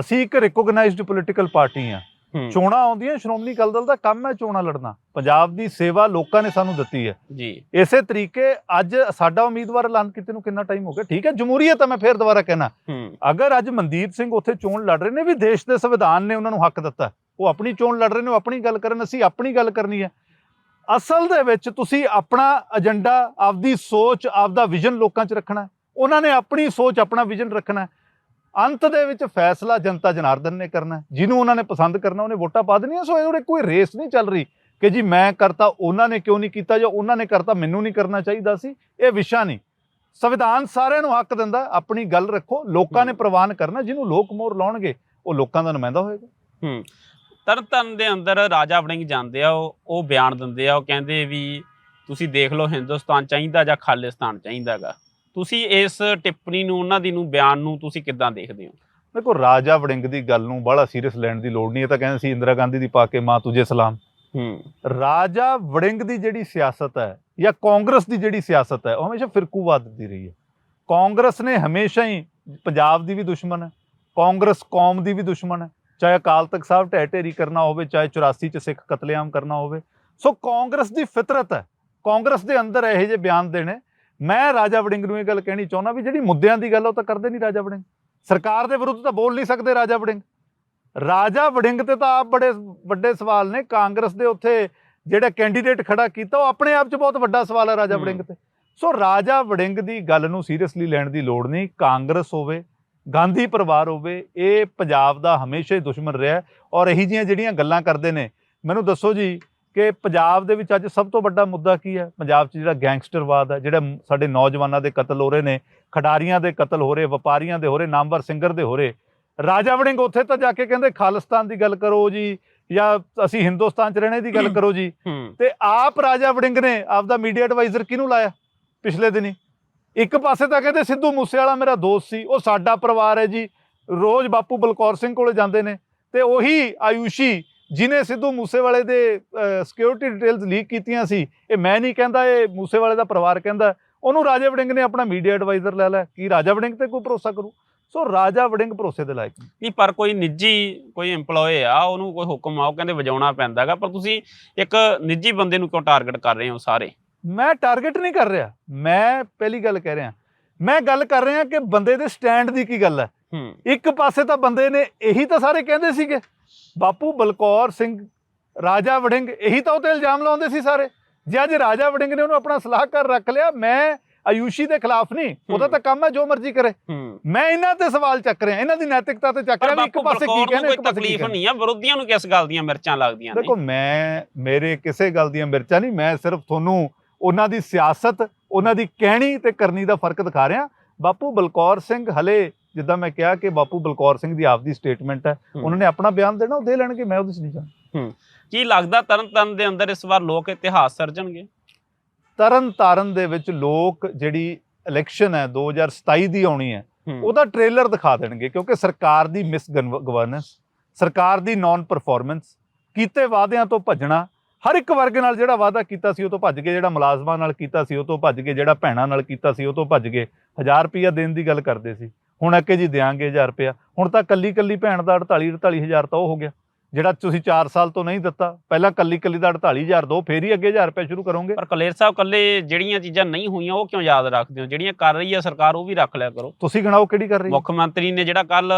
ਅਸੀਂ ਇੱਕ ਰਿਕੋਗਨਾਈਜ਼ਡ ਪੋਲੀਟੀਕਲ ਪਾਰਟੀ ਆ ਚੋਣਾਂ ਆਉਂਦੀਆਂ ਸ਼੍ਰੋਮਣੀ ਅਕਾਲੀ ਦਲ ਦਾ ਕੰਮ ਹੈ ਚੋਣਾਂ ਲੜਨਾ। ਪੰਜਾਬ ਦੀ ਸੇਵਾ ਲੋਕਾਂ ਨੇ ਸਾਨੂੰ ਦਿੱਤੀ ਹੈ। ਜੀ। ਇਸੇ ਤਰੀਕੇ ਅੱਜ ਸਾਡਾ ਉਮੀਦਵਾਰ ਐਲਾਨ ਕੀਤੇ ਨੂੰ ਕਿੰਨਾ ਟਾਈਮ ਹੋ ਗਿਆ? ਠੀਕ ਹੈ ਜਮਹੂਰੀਅਤ ਹੈ ਮੈਂ ਫੇਰ ਦੁਬਾਰਾ ਕਹਿਣਾ। ਅਗਰ ਅੱਜ ਮਨਦੀਪ ਸਿੰਘ ਉੱਥੇ ਚੋਣ ਲੜ ਰਹੇ ਨੇ ਵੀ ਦੇਸ਼ ਦੇ ਸੰਵਿਧਾਨ ਨੇ ਉਹਨਾਂ ਨੂੰ ਹੱਕ ਦਿੱਤਾ। ਉਹ ਆਪਣੀ ਚੋਣ ਲੜ ਰਹੇ ਨੇ ਉਹ ਆਪਣੀ ਗੱਲ ਕਰਨ ਅਸੀਂ ਆਪਣੀ ਗੱਲ ਕਰਨੀ ਹੈ। ਅਸਲ ਦੇ ਵਿੱਚ ਤੁਸੀਂ ਆਪਣਾ ਏਜੰਡਾ ਆਪਦੀ ਸੋਚ ਆਪਦਾ ਵਿਜ਼ਨ ਲੋਕਾਂ 'ਚ ਰੱਖਣਾ। ਉਹਨਾਂ ਨੇ ਆਪਣੀ ਸੋਚ ਆਪਣਾ ਵਿਜ਼ਨ ਰੱਖਣਾ। ਅੰਤ ਦੇ ਵਿੱਚ ਫੈਸਲਾ ਜਨਤਾ ਜਨਾਰਦਨ ਨੇ ਕਰਨਾ। ਜਿਹਨੂੰ ਉਹਨਾਂ ਨੇ ਪਸੰਦ ਕਰਨਾ ਉਹਨੇ ਵੋਟਾਂ ਪਾ ਦੇਣੀਆਂ। ਸੋ ਇਹਦੇ ਕੋਈ ਰੇਸ ਨਹੀਂ ਚੱਲ ਰਹੀ ਕਿ ਜੀ ਮੈਂ ਕਰਤਾ ਉਹਨਾਂ ਨੇ ਕਿਉਂ ਨਹੀਂ ਕੀਤਾ ਜਾਂ ਉਹਨਾਂ ਨੇ ਕਰਤਾ ਮੈਨੂੰ ਨਹੀਂ ਕਰਨਾ ਚਾਹੀਦਾ ਸੀ। ਇਹ ਵਿਸ਼ਾ ਨਹੀਂ। ਸੰਵਿਧਾਨ ਸਾਰਿਆਂ ਨੂੰ ਹੱਕ ਦਿੰਦਾ ਆਪਣੀ ਗੱਲ ਰੱਖੋ। ਲੋਕਾਂ ਨੇ ਪ੍ਰਵਾਨ ਕਰਨਾ। ਜਿਹਨੂੰ ਲੋਕ ਮੋਹਰ ਲਾਉਣਗੇ ਉਹ ਲੋਕਾਂ ਦਾ ਨੁਮਾਇੰਦਾ ਹੋਏਗਾ। ਹੂੰ। ਤਰਨਤਨ ਦੇ ਅੰਦਰ ਰਾਜਾ ਵੜਿੰਗ ਜਾਂਦੇ ਆ ਉਹ ਉਹ ਬਿਆਨ ਦਿੰਦੇ ਆ। ਉਹ ਕਹਿੰਦੇ ਵੀ ਤੁਸੀਂ ਦੇਖ ਲਓ ਹਿੰਦੁਸਤਾਨ ਚਾਹੀਦਾ ਜਾਂ ਖਾਲਿਸਤਾਨ ਚਾਹੀਦਾਗਾ ਤੁਸੀਂ ਇਸ ਟਿੱਪਣੀ ਨੂੰ ਉਹਨਾਂ ਦੀ ਨੂੰ ਬਿਆਨ ਨੂੰ ਤੁਸੀਂ ਕਿੱਦਾਂ ਦੇਖਦੇ ਹੋ? ਦੇਖੋ ਰਾਜਾ ਵੜਿੰਗ ਦੀ ਗੱਲ ਨੂੰ ਬੜਾ ਸੀਰੀਅਸ ਲੈਣ ਦੀ ਲੋੜ ਨਹੀਂ ਇਹ ਤਾਂ ਕਹਿੰਦੇ ਸੀ ਇੰਦਰਾ ਗਾਂਧੀ ਦੀ ਪਾ ਕੇ ਮਾਂ ਤੁਝੇ ਸਲਾਮ। ਹੂੰ। ਰਾਜਾ ਵੜਿੰਗ ਦੀ ਜਿਹੜੀ ਸਿਆਸਤ ਹੈ ਜਾਂ ਕਾਂਗਰਸ ਦੀ ਜਿਹੜੀ ਸਿਆਸਤ ਹੈ ਉਹ ਹਮੇਸ਼ਾ ਫਿਰਕੂਵਾਦ ਦੀ ਰਹੀ ਹੈ। ਕਾਂਗਰਸ ਨੇ ਹਮੇਸ਼ਾ ਹੀ ਪੰਜਾਬ ਦੀ ਵੀ ਦੁਸ਼ਮਣ ਹੈ ਕਾਂਗਰਸ ਕੌਮ ਦੀ ਵੀ ਦੁਸ਼ਮਣ ਹੈ ਚਾਹੇ ਅਕਾਲ ਤਖਤ ਸਾਹਿਬ ਢਹਿ ਢੇਰੀ ਕਰਨਾ ਹੋਵੇ ਚਾਹੇ 84 ਚ ਸਿੱਖ ਕਤਲੇਆਮ ਕਰਨਾ ਹੋਵੇ। ਸੋ ਕਾਂਗਰਸ ਦੀ ਫਿਤਰਤ ਹੈ ਕਾਂਗਰਸ ਦੇ ਅੰਦਰ ਇਹੋ ਜਿਹੇ ਬਿਆਨ ਦੇਣੇ ਮੈਂ ਰਾਜਾ ਵੜਿੰਗ ਨੂੰ ਇਹ ਗੱਲ ਕਹਿਣੀ ਚਾਹੁੰਦਾ ਵੀ ਜਿਹੜੀ ਮੁੱਦਿਆਂ ਦੀ ਗੱਲ ਉਹ ਤਾਂ ਕਰਦੇ ਨਹੀਂ ਰਾਜਾ ਵੜਿੰਗ। ਸਰਕਾਰ ਦੇ ਵਿਰੁੱਧ ਤਾਂ ਬੋਲ ਨਹੀਂ ਸਕਦੇ ਰਾਜਾ ਵੜਿੰਗ। ਰਾਜਾ ਵੜਿੰਗ ਤੇ ਤਾਂ ਆਪ ਬੜੇ ਵੱਡੇ ਸਵਾਲ ਨੇ। ਕਾਂਗਰਸ ਦੇ ਉੱਥੇ ਜਿਹੜਾ ਕੈਂਡੀਡੇਟ ਖੜਾ ਕੀਤਾ ਉਹ ਆਪਣੇ ਆਪ 'ਚ ਬਹੁਤ ਵੱਡਾ ਸਵਾਲ ਹੈ ਰਾਜਾ। ਵੜਿੰਗ ਤੇ। ਸੋ ਰਾਜਾ ਵੜਿੰਗ ਦੀ ਗੱਲ ਨੂੰ ਸੀਰੀਅਸਲੀ ਲੈਣ ਦੀ ਲੋੜ ਨਹੀਂ। ਕਾਂਗਰਸ ਹੋਵੇ ਗਾਂਧੀ ਪਰਿਵਾਰ ਹੋਵੇ ਇਹ ਪੰਜਾਬ ਦਾ ਹਮੇਸ਼ਾ ਹੀ ਦੁਸ਼ਮਣ ਰਿਹਾ ਔਰ ਇਹੀ ਜੀਆਂ ਜਿਹੜੀਆਂ ਗੱਲਾਂ ਕਰਦੇ ਨੇ ਮੈਨੂੰ ਦੱਸੋ ਜੀ ਕਿ ਪੰਜਾਬ ਦੇ ਵਿੱਚ ਅੱਜ ਸਭ ਤੋਂ ਵੱਡਾ ਮੁੱਦਾ ਕੀ ਹੈ? ਪੰਜਾਬ 'ਚ ਜਿਹੜਾ ਗੈਂਗਸਟਰਵਾਦ ਹੈ ਜਿਹੜਾ ਸਾਡੇ ਨੌਜਵਾਨਾਂ ਦੇ ਕਤਲ ਹੋ ਰਹੇ ਨੇ ਖਿਡਾਰੀਆਂ ਦੇ ਕਤਲ ਹੋ ਰਹੇ ਵਪਾਰੀਆਂ ਦੇ ਹੋ ਰਹੇ ਨਾਮਵਰ ਸਿੰਗਰ ਦੇ ਹੋ ਰਹੇ। ਰਾਜਾ ਵੜਿੰਗ ਉੱਥੇ ਤਾਂ ਜਾ ਕੇ ਕਹਿੰਦੇ ਖਾਲਿਸਤਾਨ ਦੀ ਗੱਲ ਕਰੋ ਜੀ ਜਾਂ ਅਸੀਂ ਹਿੰਦੁਸਤਾਨ 'ਚ ਰਹਿਣੇ ਦੀ ਗੱਲ ਕਰੋ ਜੀ। ਤੇ ਆਪ ਰਾਜਾ ਵੜਿੰਗ ਨੇ ਆਪਦਾ ਮੀਡੀਆ ਐਡਵਾਈਜ਼ਰ ਕਿਹਨੂੰ ਲਾਇਆ ਪਿਛਲੇ ਦਿਨੀ? ਇੱਕ ਪਾਸੇ ਤਾਂ ਕਹਿੰਦੇ ਸਿੱਧੂ ਮੂਸੇਵਾਲਾ ਮੇਰਾ ਦੋਸਤ ਸੀ ਉਹ ਸਾਡਾ ਪਰਿਵਾਰ ਹੈ ਜੀ। ਰੋਜ਼ ਬਾਪੂ ਬਲਕੌਰ ਸਿੰਘ ਕੋਲੇ ਜਾਂਦੇ ਨੇ ਤੇ ਉਹੀ ਆਯੂਸ਼ੀ ਜਿਨੇ ਸਿੱਧੂ ਮੂਸੇਵਾਲੇ ਦੇ ਸਿਕਿਉਰਿਟੀ ਡਿਟੇਲਸ ਲੀਕ ਕੀਤੀਆਂ ਸੀ ਇਹ ਮੈਂ ਨਹੀਂ ਕਹਿੰਦਾ ਇਹ ਮੂਸੇਵਾਲੇ ਦਾ ਪਰਿਵਾਰ ਕਹਿੰਦਾ ਉਹਨੂੰ ਰਾਜਾ ਵੜਿੰਗ ਨੇ ਆਪਣਾ ਮੀਡੀਆ ਐਡਵਾਈਜ਼ਰ ਲੈ ਲਿਆ ਕੀ ਰਾਜਾ ਵੜਿੰਗ ਤੇ ਕੋਈ ਭਰੋਸਾ ਕਰੂ? ਸੋ ਰਾਜਾ ਵੜਿੰਗ ਭਰੋਸੇ ਦੇ ਲਾਇਕ ਨਹੀਂ ਪਰ ਕੋਈ ਨਿੱਜੀ ਕੋਈ EMPLOYE ਆ ਉਹਨੂੰ ਕੋਈ ਹੁਕਮ ਆ ਉਹ ਕਹਿੰਦੇ ਵਜਾਉਣਾ ਪੈਂਦਾਗਾ ਪਰ ਤੁਸੀਂ ਇੱਕ ਨਿੱਜੀ ਬੰਦੇ ਨੂੰ ਕਿਉਂ ਟਾਰਗੇਟ ਕਰ ਰਹੇ ਹੋ ਸਾਰੇ? ਮੈਂ ਟਾਰਗੇਟ ਨਹੀਂ ਕਰ ਰਿਹਾ ਮੈਂ ਪਹਿਲੀ ਗੱਲ ਕਹਿ ਰਿਹਾ ਮੈਂ ਗੱਲ ਕਰ ਰਿਹਾ ਕਿ ਬੰਦੇ ਦੇ ਸਟੈਂਡ ਦੀ ਕੀ ਗੱਲ ਹੂੰ। ਇੱਕ ਪਾਸੇ ਤਾਂ ਬੰਦੇ ਨੇ ਇਹੀ ਤਾਂ ਸਾਰੇ ਕਹਿੰਦੇ ਸੀਗੇ ਬਾਪੂ ਬਲਕੌਰ ਸਿੰਘ ਰਾਜਾ ਵੜਿੰਗ ਇਹੀ ਤਾਂ ਉਹ ਤੇ ਇਲਜ਼ਾਮ ਲਾਉਂਦੇ ਸੀ ਸਾਰੇ। ਜੇ ਅੱਜ ਰਾਜਾ ਵੜਿੰਗ ਨੇ ਉਹਨੂੰ ਆਪਣਾ ਸਲਾਹਕਾਰ ਰੱਖ ਲਿਆ ਮੈਂ ਆਯੂਸ਼ੀ ਦੇ ਖਿਲਾਫ ਨਹੀਂ ਉਹਦਾ। ਤਾਂ ਕੰਮ ਹੈ ਜੋ ਮਰਜ਼ੀ ਕਰੇ। ਮੈਂ ਇਹਨਾਂ ਤੇ ਸਵਾਲ ਚੱਕ ਰਿਹਾ ਇਹਨਾਂ ਦੀ ਨੈਤਿਕਤਾ ਤੇ ਚੱਕ ਰਿਹਾ ਵੀ ਇੱਕ ਪਾਸੇ ਕੀ ਕਹਿੰਦੇ ਇੱਕ ਪਾਸੇ ਤਕਲੀਫ ਨਹੀਂ ਆ ਵਿਰੋਧੀਆਂ ਨੂੰ ਕਿਸ ਗੱਲ ਦੀਆਂ ਮਿਰਚਾਂ ਲੱਗਦੀਆਂ ਨੇ? ਦੇਖੋ ਮੈਂ ਮੇਰੇ ਕਿਸੇ ਗੱਲ ਦੀਆਂ ਮਿਰਚਾਂ ਨਹੀਂ ਮੈਂ ਸਿਰਫ ਤੁਹਾਨੂੰ ਉਹਨਾਂ ਦੀ ਸਿਆਸਤ ਉਹਨਾਂ ਦੀ ਕਹਿਣੀ ਤੇ ਕਰਨੀ ਦਾ ਫ਼ਰਕ ਦਿਖਾ ਰਿਹਾ। ਬਾਪੂ ਬਲਕੌਰ ਸਿੰਘ ਹਲੇ ਜਿੱਦਾਂ ਮੈਂ ਕਿਹਾ ਕਿ ਬਾਪੂ ਬਲਕੌਰ ਸਿੰਘ ਦੀ ਆਪਦੀ ਸਟੇਟਮੈਂਟ ਹੈ। ਉਹਨਾਂ ਨੇ ਆਪਣਾ ਬਿਆਨ ਦੇਣਾ ਉਹ ਦੇ ਲੈਣਗੇ ਮੈਂ ਉਹਦੇ 'ਚ ਨਹੀਂ ਜਾਣਾ। ਕੀ ਲੱਗਦਾ ਤਰਨਤਾਰਨ ਦੇ ਅੰਦਰ ਇਸ ਵਾਰ ਲੋਕ ਇਤਿਹਾਸ ਸਿਰਜਣਗੇ? ਤਰਨ ਤਾਰਨ ਦੇ ਵਿੱਚ ਲੋਕ ਜਿਹੜੀ ਇਲੈਕਸ਼ਨ ਹੈ 2027 ਦੀ ਆਉਣੀ ਹੈ ਉਹਦਾ ਟ੍ਰੇਲਰ ਦਿਖਾ ਦੇਣਗੇ ਕਿਉਂਕਿ ਸਰਕਾਰ ਦੀ ਮਿਸ ਗਵਰਨੈਂਸ ਸਰਕਾਰ ਦੀ ਨਾਨ ਪਰਫਾਰਮੈਂਸ ਕੀਤੇ ਵਾਅਦਿਆਂ ਤੋਂ ਭੱਜਣਾ ਹਰ ਇੱਕ ਵਰਗ ਨਾਲ ਜਿਹੜਾ ਵਾਅਦਾ ਕੀਤਾ ਸੀ ਉਹ ਤੋਂ ਭੱਜ ਗਏ ਜਿਹੜਾ ਮੁਲਾਜ਼ਮਾਂ ਨਾਲ ਕੀਤਾ ਸੀ ਉਹ ਤੋਂ ਭੱਜ ਗਏ ਜਿਹੜਾ ਭੈਣਾਂ ਨਾਲ ਕੀਤਾ ਸੀ ਉਹ ਤੋਂ ਭੱਜ ਗਏ 1000 ਰੁਪਿਆ ਦੇਣ ਦੀ ਗੱਲ ਕਰਦੇ ਸੀ। ਹੁਣ ਅੱਗੇ ਜੀ ਦਿਆਂਗੇ 1000 ਰੁਪਿਆ ਹੁਣ ਤਾਂ ਕੱਲੀ ਕੱਲੀ ਭੈਣ ਦਾ 48 48000 ਤਾਂ ਉਹ ਹੋ ਗਿਆ। ਜਿਹੜਾ ਤੁਸੀਂ 4 ਸਾਲ ਤੋਂ ਨਹੀਂ ਦਿੱਤਾ ਪਹਿਲਾਂ ਕੱਲੀ ਕੱਲੀ ਦਾ 48000 ਦੋ ਫੇਰ ਹੀ ਅੱਗੇ 1000 ਰੁਪਏ ਸ਼ੁਰੂ ਕਰੋਗੇ। ਪਰ ਕਲੇਰ ਸਾਹਿਬ ਕੱਲੇ ਜਿਹੜੀਆਂ ਚੀਜ਼ਾਂ ਨਹੀਂ ਹੋਈਆਂ ਉਹ ਕਿਉਂ ਯਾਦ ਰੱਖਦੇ ਹੋ? ਜਿਹੜੀਆਂ ਕਰ ਰਹੀ ਹੈ ਸਰਕਾਰ ਉਹ ਵੀ ਰੱਖ ਲਿਆ ਕਰੋ। ਤੁਸੀਂ ਗਣਾਓ ਕਿਹੜੀ ਕਰ ਰਹੀ ਮੁੱਖ ਮੰਤਰੀ ਨੇ ਜਿਹੜਾ ਕੱਲ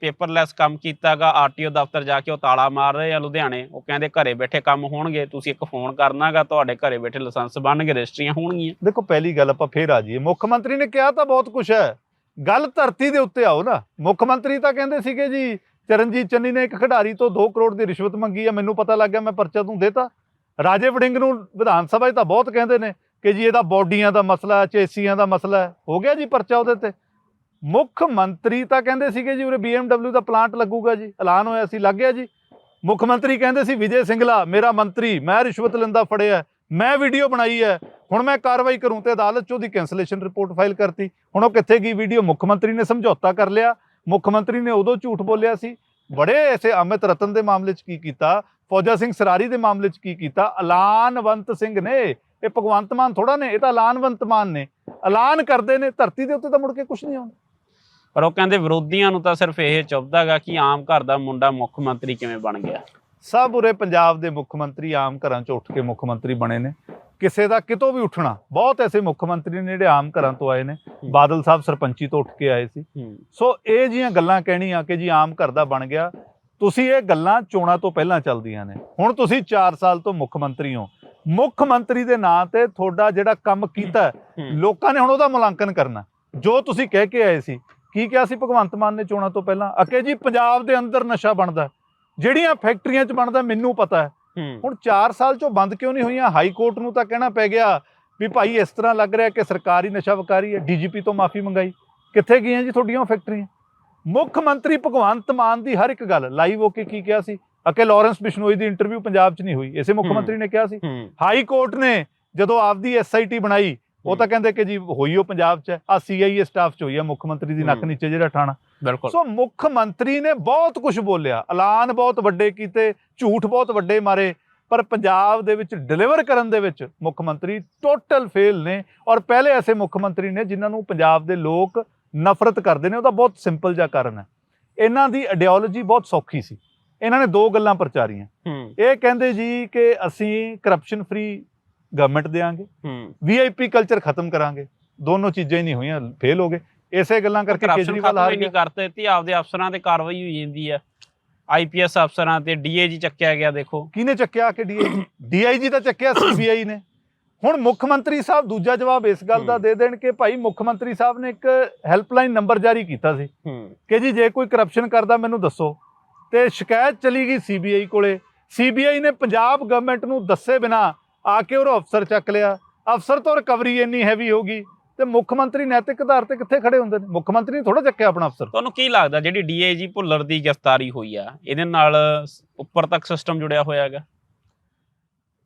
ਪੇਪਰਲੈਸ ਕੰਮ ਕੀਤਾਗਾ ਆਰਟੀਓ ਦਫ਼ਤਰ ਜਾ ਕੇ ਉਹ ਤਾਲਾ ਮਾਰ ਰਹੇ ਆ ਲੁਧਿਆਣੇ। ਉਹ ਕਹਿੰਦੇ ਘਰੇ ਬੈਠੇ ਕੰਮ ਹੋਣਗੇ ਤੁਸੀਂ ਇੱਕ ਫੋਨ ਕਰਨਾਗਾ ਤੁਹਾਡੇ ਘਰੇ ਬੈਠੇ ਲਾਇਸੈਂਸ ਬਣਨਗੇ ਰਜਿਸਟਰੀਆਂ ਹੋਣਗੀਆਂ। ਦੇਖੋ ਪਹਿਲੀ ਗੱਲ ਆਪਾਂ ਫੇਰ ਆ ਜਾਈਏ। ਮੁੱਖ ਮੰਤਰੀ ਨੇ ਕਿਹਾ ਤਾਂ ਬਹੁਤ ਕੁਝ ਹੈ। ਗੱਲ ਧਰਤੀ ਦੇ ਉੱਤੇ ਆਓ ਨਾ। ਮੁੱਖ ਮੰਤਰੀ ਤਾਂ ਕਹਿੰਦੇ ਸੀਗੇ ਜੀ, ਚਰਨਜੀਤ ਚੰਨੀ ਨੇ ਇੱਕ ਖਿਡਾਰੀ ਤੋਂ 2 ਕਰੋੜ ਦੀ ਰਿਸ਼ਵਤ ਮੰਗੀ ਆ, ਮੈਨੂੰ ਪਤਾ ਲੱਗ ਗਿਆ ਮੈਂ ਪਰਚਾ ਤੂੰ ਦੇਤਾ। ਰਾਜੇ ਵੜਿੰਗ ਨੂੰ ਵਿਧਾਨ ਸਭਾ 'ਚ ਤਾਂ ਬਹੁਤ ਕਹਿੰਦੇ ਨੇ ਕਿ ਜੀ ਇਹਦਾ ਬੋਡੀਆਂ ਦਾ ਮਸਲਾ ਹੈ, ਚੇਸੀਆਂ ਦਾ ਮਸਲਾ ਹੈ। ਹੋ ਗਿਆ ਜੀ ਪਰਚਾ ਉਹਦੇ ਤੇ। ਮੁੱਖ ਮੰਤਰੀ ਤਾਂ ਕਹਿੰਦੇ ਸੀਗੇ ਜੀ, ਉਰੇ BMW ਦਾ ਪਲਾਂਟ ਲੱਗੂਗਾ ਜੀ, ਐਲਾਨ ਹੋਇਆ ਸੀ, ਲੱਗ ਗਿਆ ਜੀ। ਮੁੱਖ ਮੰਤਰੀ ਕਹਿੰਦੇ ਸੀ, ਵਿਜੇ ਸਿੰਗਲਾ, ਮੇਰਾ ਮੰਤਰੀ, ਮੈਂ ਰਿਸ਼ਵਤ ਲੈਂਦਾ ਫੜਿਆ। ਮੈਂ ਵੀਡੀਓ ਬਣਾਈ ਹੈ। ਹੁਣ ਮੈਂ ਕਾਰਵਾਈ ਕਰੂੰ ਤੇ ਅਦਾਲਤ 'ਚ ਉਹਦੀ ਕੈਂਸਲੇਸ਼ਨ ਰਿਪੋਰਟ ਫਾਈਲ ਕਰਤੀ। ਹੁਣ ਉਹ ਕਿੱਥੇ ਗਈ ਵੀਡੀਓ ਮੁੱਖ ਮੰਤਰੀ ਨੇ ਸਮਝੌਤਾ ਕਰ ਲਿਆ। ਮੁੱਖ ਮੰਤਰੀ ਨੇ ਉਦੋਂ ਝੂਠ ਬੋਲਿਆ ਸੀ। ਬੜੇ ਐਸੇ ਅਮਿਤ ਰਤਨ ਦੇ ਮਾਮਲੇ 'ਚ ਕੀ ਕੀਤਾ? ਫੌਜਾ ਸਿੰਘ ਸਰਾਰੀ ਦੇ ਮਾਮਲੇ 'ਚ ਕੀ ਕੀਤਾ? ਐਲਾਨਵੰਤ ਸਿੰਘ ਨੇ। ਇਹ ਭਗਵੰਤ ਮਾਨ ਥੋੜਾ ਨੇ, ਇਹ ਤਾਂ ਐਲਾਨਵੰਤ ਮਾਨ ਨੇ। ਐਲਾਨ ਕਰਦੇ ਨੇ, ਧਰਤੀ ਦੇ ਉੱਤੇ ਤਾਂ ਮੁੜ ਕੇ ਕੁਝ ਨਹੀਂ ਆਉਂਦਾ। ਪਰ ਉਹ ਕਹਿੰਦੇ ਵਿਰੋਧੀਆਂ ਨੂੰ ਤਾਂ ਸਿਰਫ ਇਹ ਚੁੱਭਦਾਗਾ ਕਿ ਆਮ ਘਰ ਦਾ ਮੁੰਡਾ ਮੁੱਖ ਮੰਤਰੀ ਕਿਵੇਂ ਬਣ ਗਿਆ। ਸਭ ਉਰੇ ਪੰਜਾਬ ਦੇ ਮੁੱਖ ਮੰਤਰੀ ਆਮ ਘਰਾਂ 'ਚ ਉੱਠ ਕੇ ਮੁੱਖ ਮੰਤਰੀ ਬਣੇ ਨੇ। ਕਿਸੇ ਦਾ ਕਿਤੋਂ ਵੀ ਉੱਠਣਾ ਬਹੁਤ ਐਸੇ ਮੁੱਖ ਮੰਤਰੀ ਨੇ ਜਿਹੜੇ ਆਮ ਘਰਾਂ ਤੋਂ ਆਏ ਨੇ। ਬਾਦਲ ਸਾਹਿਬ ਸਰਪੰਚੀ ਤੋਂ ਉੱਠ ਕੇ ਆਏ ਸੀ। ਸੋ ਇਹ ਜੀਆਂ ਗੱਲਾਂ ਕਹਿਣੀਆਂ ਕਿ ਜੀ ਆਮ ਘਰ ਦਾ ਬਣ ਗਿਆ। ਤੁਸੀਂ ਇਹ ਗੱਲਾਂ ਚੋਣਾਂ ਤੋਂ ਪਹਿਲਾਂ ਚੱਲਦੀਆਂ ਨੇ। ਹੁਣ ਤੁਸੀਂ 4 ਸਾਲ ਤੋਂ ਮੁੱਖ ਮੰਤਰੀ ਹੋ। ਮੁੱਖ ਮੰਤਰੀ ਦੇ ਨਾਂ ਤੇ ਤੁਹਾਡਾ ਜਿਹੜਾ ਕੰਮ ਕੀਤਾ। ਲੋਕਾਂ ਨੇ ਹੁਣ ਉਹਦਾ ਮੁਲਾਂਕਣ ਕਰਨਾ। ਜੋ ਤੁਸੀਂ ਕਹਿ ਕੇ ਆਏ ਸੀ ਕੀ ਕਿਹਾ ਸੀ ਭਗਵੰਤ ਮਾਨ ਨੇ ਚੋਣਾਂ ਤੋਂ ਪਹਿਲਾਂ? ਅਕੇ ਜੀ ਪੰਜਾਬ ਦੇ ਅੰਦਰ ਨਸ਼ਾ ਬਣਦਾ। ਜਿਹੜੀਆਂ ਫੈਕਟਰੀਆਂ 'ਚ ਬਣਦਾ ਮੈਨੂੰ ਪਤਾ ਹੈ। ਹੁਣ 4 ਸਾਲ ਚੋਂ ਬੰਦ ਕਿਉਂ ਨਹੀਂ ਹੋਈਆਂ? ਹਾਈ ਕੋਰਟ ਨੂੰ ਤਾਂ ਕਹਿਣਾ ਪੈ ਗਿਆ ਵੀ ਭਾਈ ਇਸ ਤਰ੍ਹਾਂ ਲੱਗ ਰਿਹਾ ਕਿ ਸਰਕਾਰੀ ਨਸ਼ਾ ਵਕਾਰੀ ਹੈ ਡੀਜੀਪੀ ਤੋਂ ਮਾਫੀ ਮੰਗਾਈ। ਕਿੱਥੇ ਗਈਆਂ ਜੀ ਤੁਹਾਡੀਆਂ ਫੈਕਟਰੀਆਂ? ਮੁੱਖ ਮੰਤਰੀ ਭਗਵੰਤ ਮਾਨ ਦੀ ਹਰ ਇੱਕ ਗੱਲ ਲਾਈਵ ਹੋ ਕੇ ਕੀ ਕਿਹਾ ਸੀ? ਅਕੇ ਲਾਰੈਂਸ ਬਿਸ਼ਨੋਈ ਦੀ ਇੰਟਰਵਿਊ ਪੰਜਾਬ 'ਚ ਨਹੀਂ ਹੋਈ ਇਸੇ ਮੁੱਖ। ਮੰਤਰੀ ਨੇ ਕਿਹਾ ਸੀ। ਹਾਈ ਕੋਰਟ ਨੇ ਜਦੋਂ ਆਪਦੀ ਐਸਆਈਟੀ ਬਣਾਈ ਉਹ ਤਾਂ ਕਹਿੰਦੇ ਕਿ ਜੀ ਹੋਈ ਉਹ ਪੰਜਾਬ 'ਚ ਆ ਸੀਆਈਏ ਸਟਾਫ 'ਚ ਹੋਈ ਆ ਮੁੱਖ ਮੰਤਰੀ ਦੀ ਨੱਕ। ਨੀਚੇ ਜਿਹੜਾ ਠਾਣਾ। ਬਿਲਕੁਲ। ਸੋ ਮੁੱਖ ਮੰਤਰੀ ਨੇ ਬਹੁਤ ਕੁਝ ਬੋਲਿਆ। ਐਲਾਨ ਬਹੁਤ ਵੱਡੇ ਕੀਤੇ ਝੂਠ ਬਹੁਤ ਵੱਡੇ ਮਾਰੇ ਪਰ ਪੰਜਾਬ ਦੇ ਵਿੱਚ ਡਿਲੀਵਰ ਕਰਨ ਦੇ ਵਿੱਚ ਮੁੱਖ ਮੰਤਰੀ ਟੋਟਲ ਫੇਲ ਨੇ। ਔਰ ਪਹਿਲੇ ਐਸੇ ਮੁੱਖ ਮੰਤਰੀ ਨੇ ਜਿਨ੍ਹਾਂ ਨੂੰ ਪੰਜਾਬ ਦੇ ਲੋਕ ਨਫ਼ਰਤ ਕਰਦੇ ਨੇ ਉਹਦਾ ਬਹੁਤ ਸਿੰਪਲ ਜਿਹਾ ਕਾਰਨ ਹੈ। ਇਹਨਾਂ ਦੀ ਆਈਡੀਓਲੋਜੀ ਬਹੁਤ ਸੌਖੀ ਸੀ। ਇਹਨਾਂ ਨੇ ਦੋ ਗੱਲਾਂ ਪ੍ਰਚਾਰੀਆਂ। ਇਹ ਕਹਿੰਦੇ ਜੀ ਕਿ ਅਸੀਂ ਕਰਪਸ਼ਨ ਫ੍ਰੀ ਗਵਰਨਮੈਂਟ ਦੇਾਂਗੇ ਹੂੰ। ਵੀਆਈਪੀ ਕਲਚਰ ਖਤਮ ਕਰਾਂਗੇ। ਦੋਨੋਂ ਚੀਜ਼ਾਂ ਹੀ ਨਹੀਂ ਹੋਈਆਂ ਫੇਲ ਹੋ ਗਏ। ਇਸੇ ਗੱਲਾਂ ਕਰਕੇ ਕੇਜਰੀਵਾਲ ਹਾਰ ਨਹੀਂ ਕਰਤੇ ਤੇ ਆਪਦੇ ਅਫਸਰਾਂ ਤੇ ਕਾਰਵਾਈ ਹੋਈ ਜਾਂਦੀ ਆ। ਆਈਪੀਐਸ ਅਫਸਰਾਂ ਤੇ ਡੀਏਜੀ ਚੱਕਿਆ ਗਿਆ ਦੇਖੋ। ਕਿਹਨੇ ਚੱਕਿਆ ਕਿ ਡੀਆਈਜੀ ਡੀਆਈਜੀ ਤਾਂ ਚੱਕਿਆ ਸੀਬੀਆਈ ਨੇ। ਹੁਣ ਮੁੱਖ ਮੰਤਰੀ ਸਾਹਿਬ ਦੂਜਾ ਜਵਾਬ ਇਸ ਗੱਲ ਦਾ। ਦੇ ਦੇਣ ਕਿ ਭਾਈ ਮੁੱਖ ਮੰਤਰੀ ਸਾਹਿਬ ਨੇ ਇੱਕ ਹੈਲਪਲਾਈਨ ਨੰਬਰ ਜਾਰੀ ਕੀਤਾ ਸੀ। ਕਿ ਜੀ ਜੇ ਕੋਈ ਕਰਪਸ਼ਨ ਕਰਦਾ ਮੈਨੂੰ ਦੱਸੋ। ਤੇ ਸ਼ਿਕਾਇਤ ਚਲੀ ਗਈ ਸੀਬੀਆਈ ਕੋਲੇ। ਸੀਬੀਆਈ ਨੇ ਪੰਜਾਬ ਗਵਰਨਮੈਂਟ ਨੂੰ ਦੱਸੇ ਬਿਨਾ ਆ ਕੇ ਉਹ ਅਫਸਰ ਚੱਕ ਲਿਆ। ਅਫਸਰ ਤੋਂ ਰਿਕਵਰੀ ਇੰਨੀ ਹੈਵੀ ਹੋ ਗਈ ਤੇ ਮੁੱਖ ਮੰਤਰੀ ਨੈਤਿਕ ਆਧਾਰ ਤੇ ਕਿੱਥੇ ਖੜੇ ਹੁੰਦੇ ਨੇ? ਮੁੱਖ ਮੰਤਰੀ ਨੇ ਥੋੜਾ ਚੱਕਿਆ ਆਪਣਾ ਅਫਸਰ। ਤੁਹਾਨੂੰ ਕੀ ਲੱਗਦਾ ਜਿਹੜੀ ਡੀਏਜੀ ਭੁੱਲਰ ਦੀ ਗ੍ਰਿਫਤਾਰੀ ਹੋਈ ਆ ਇਹਦੇ ਨਾਲ ਉੱਪਰ ਤੱਕ ਸਿਸਟਮ ਜੁੜਿਆ ਹੋਇਆ ਹੈਗਾ?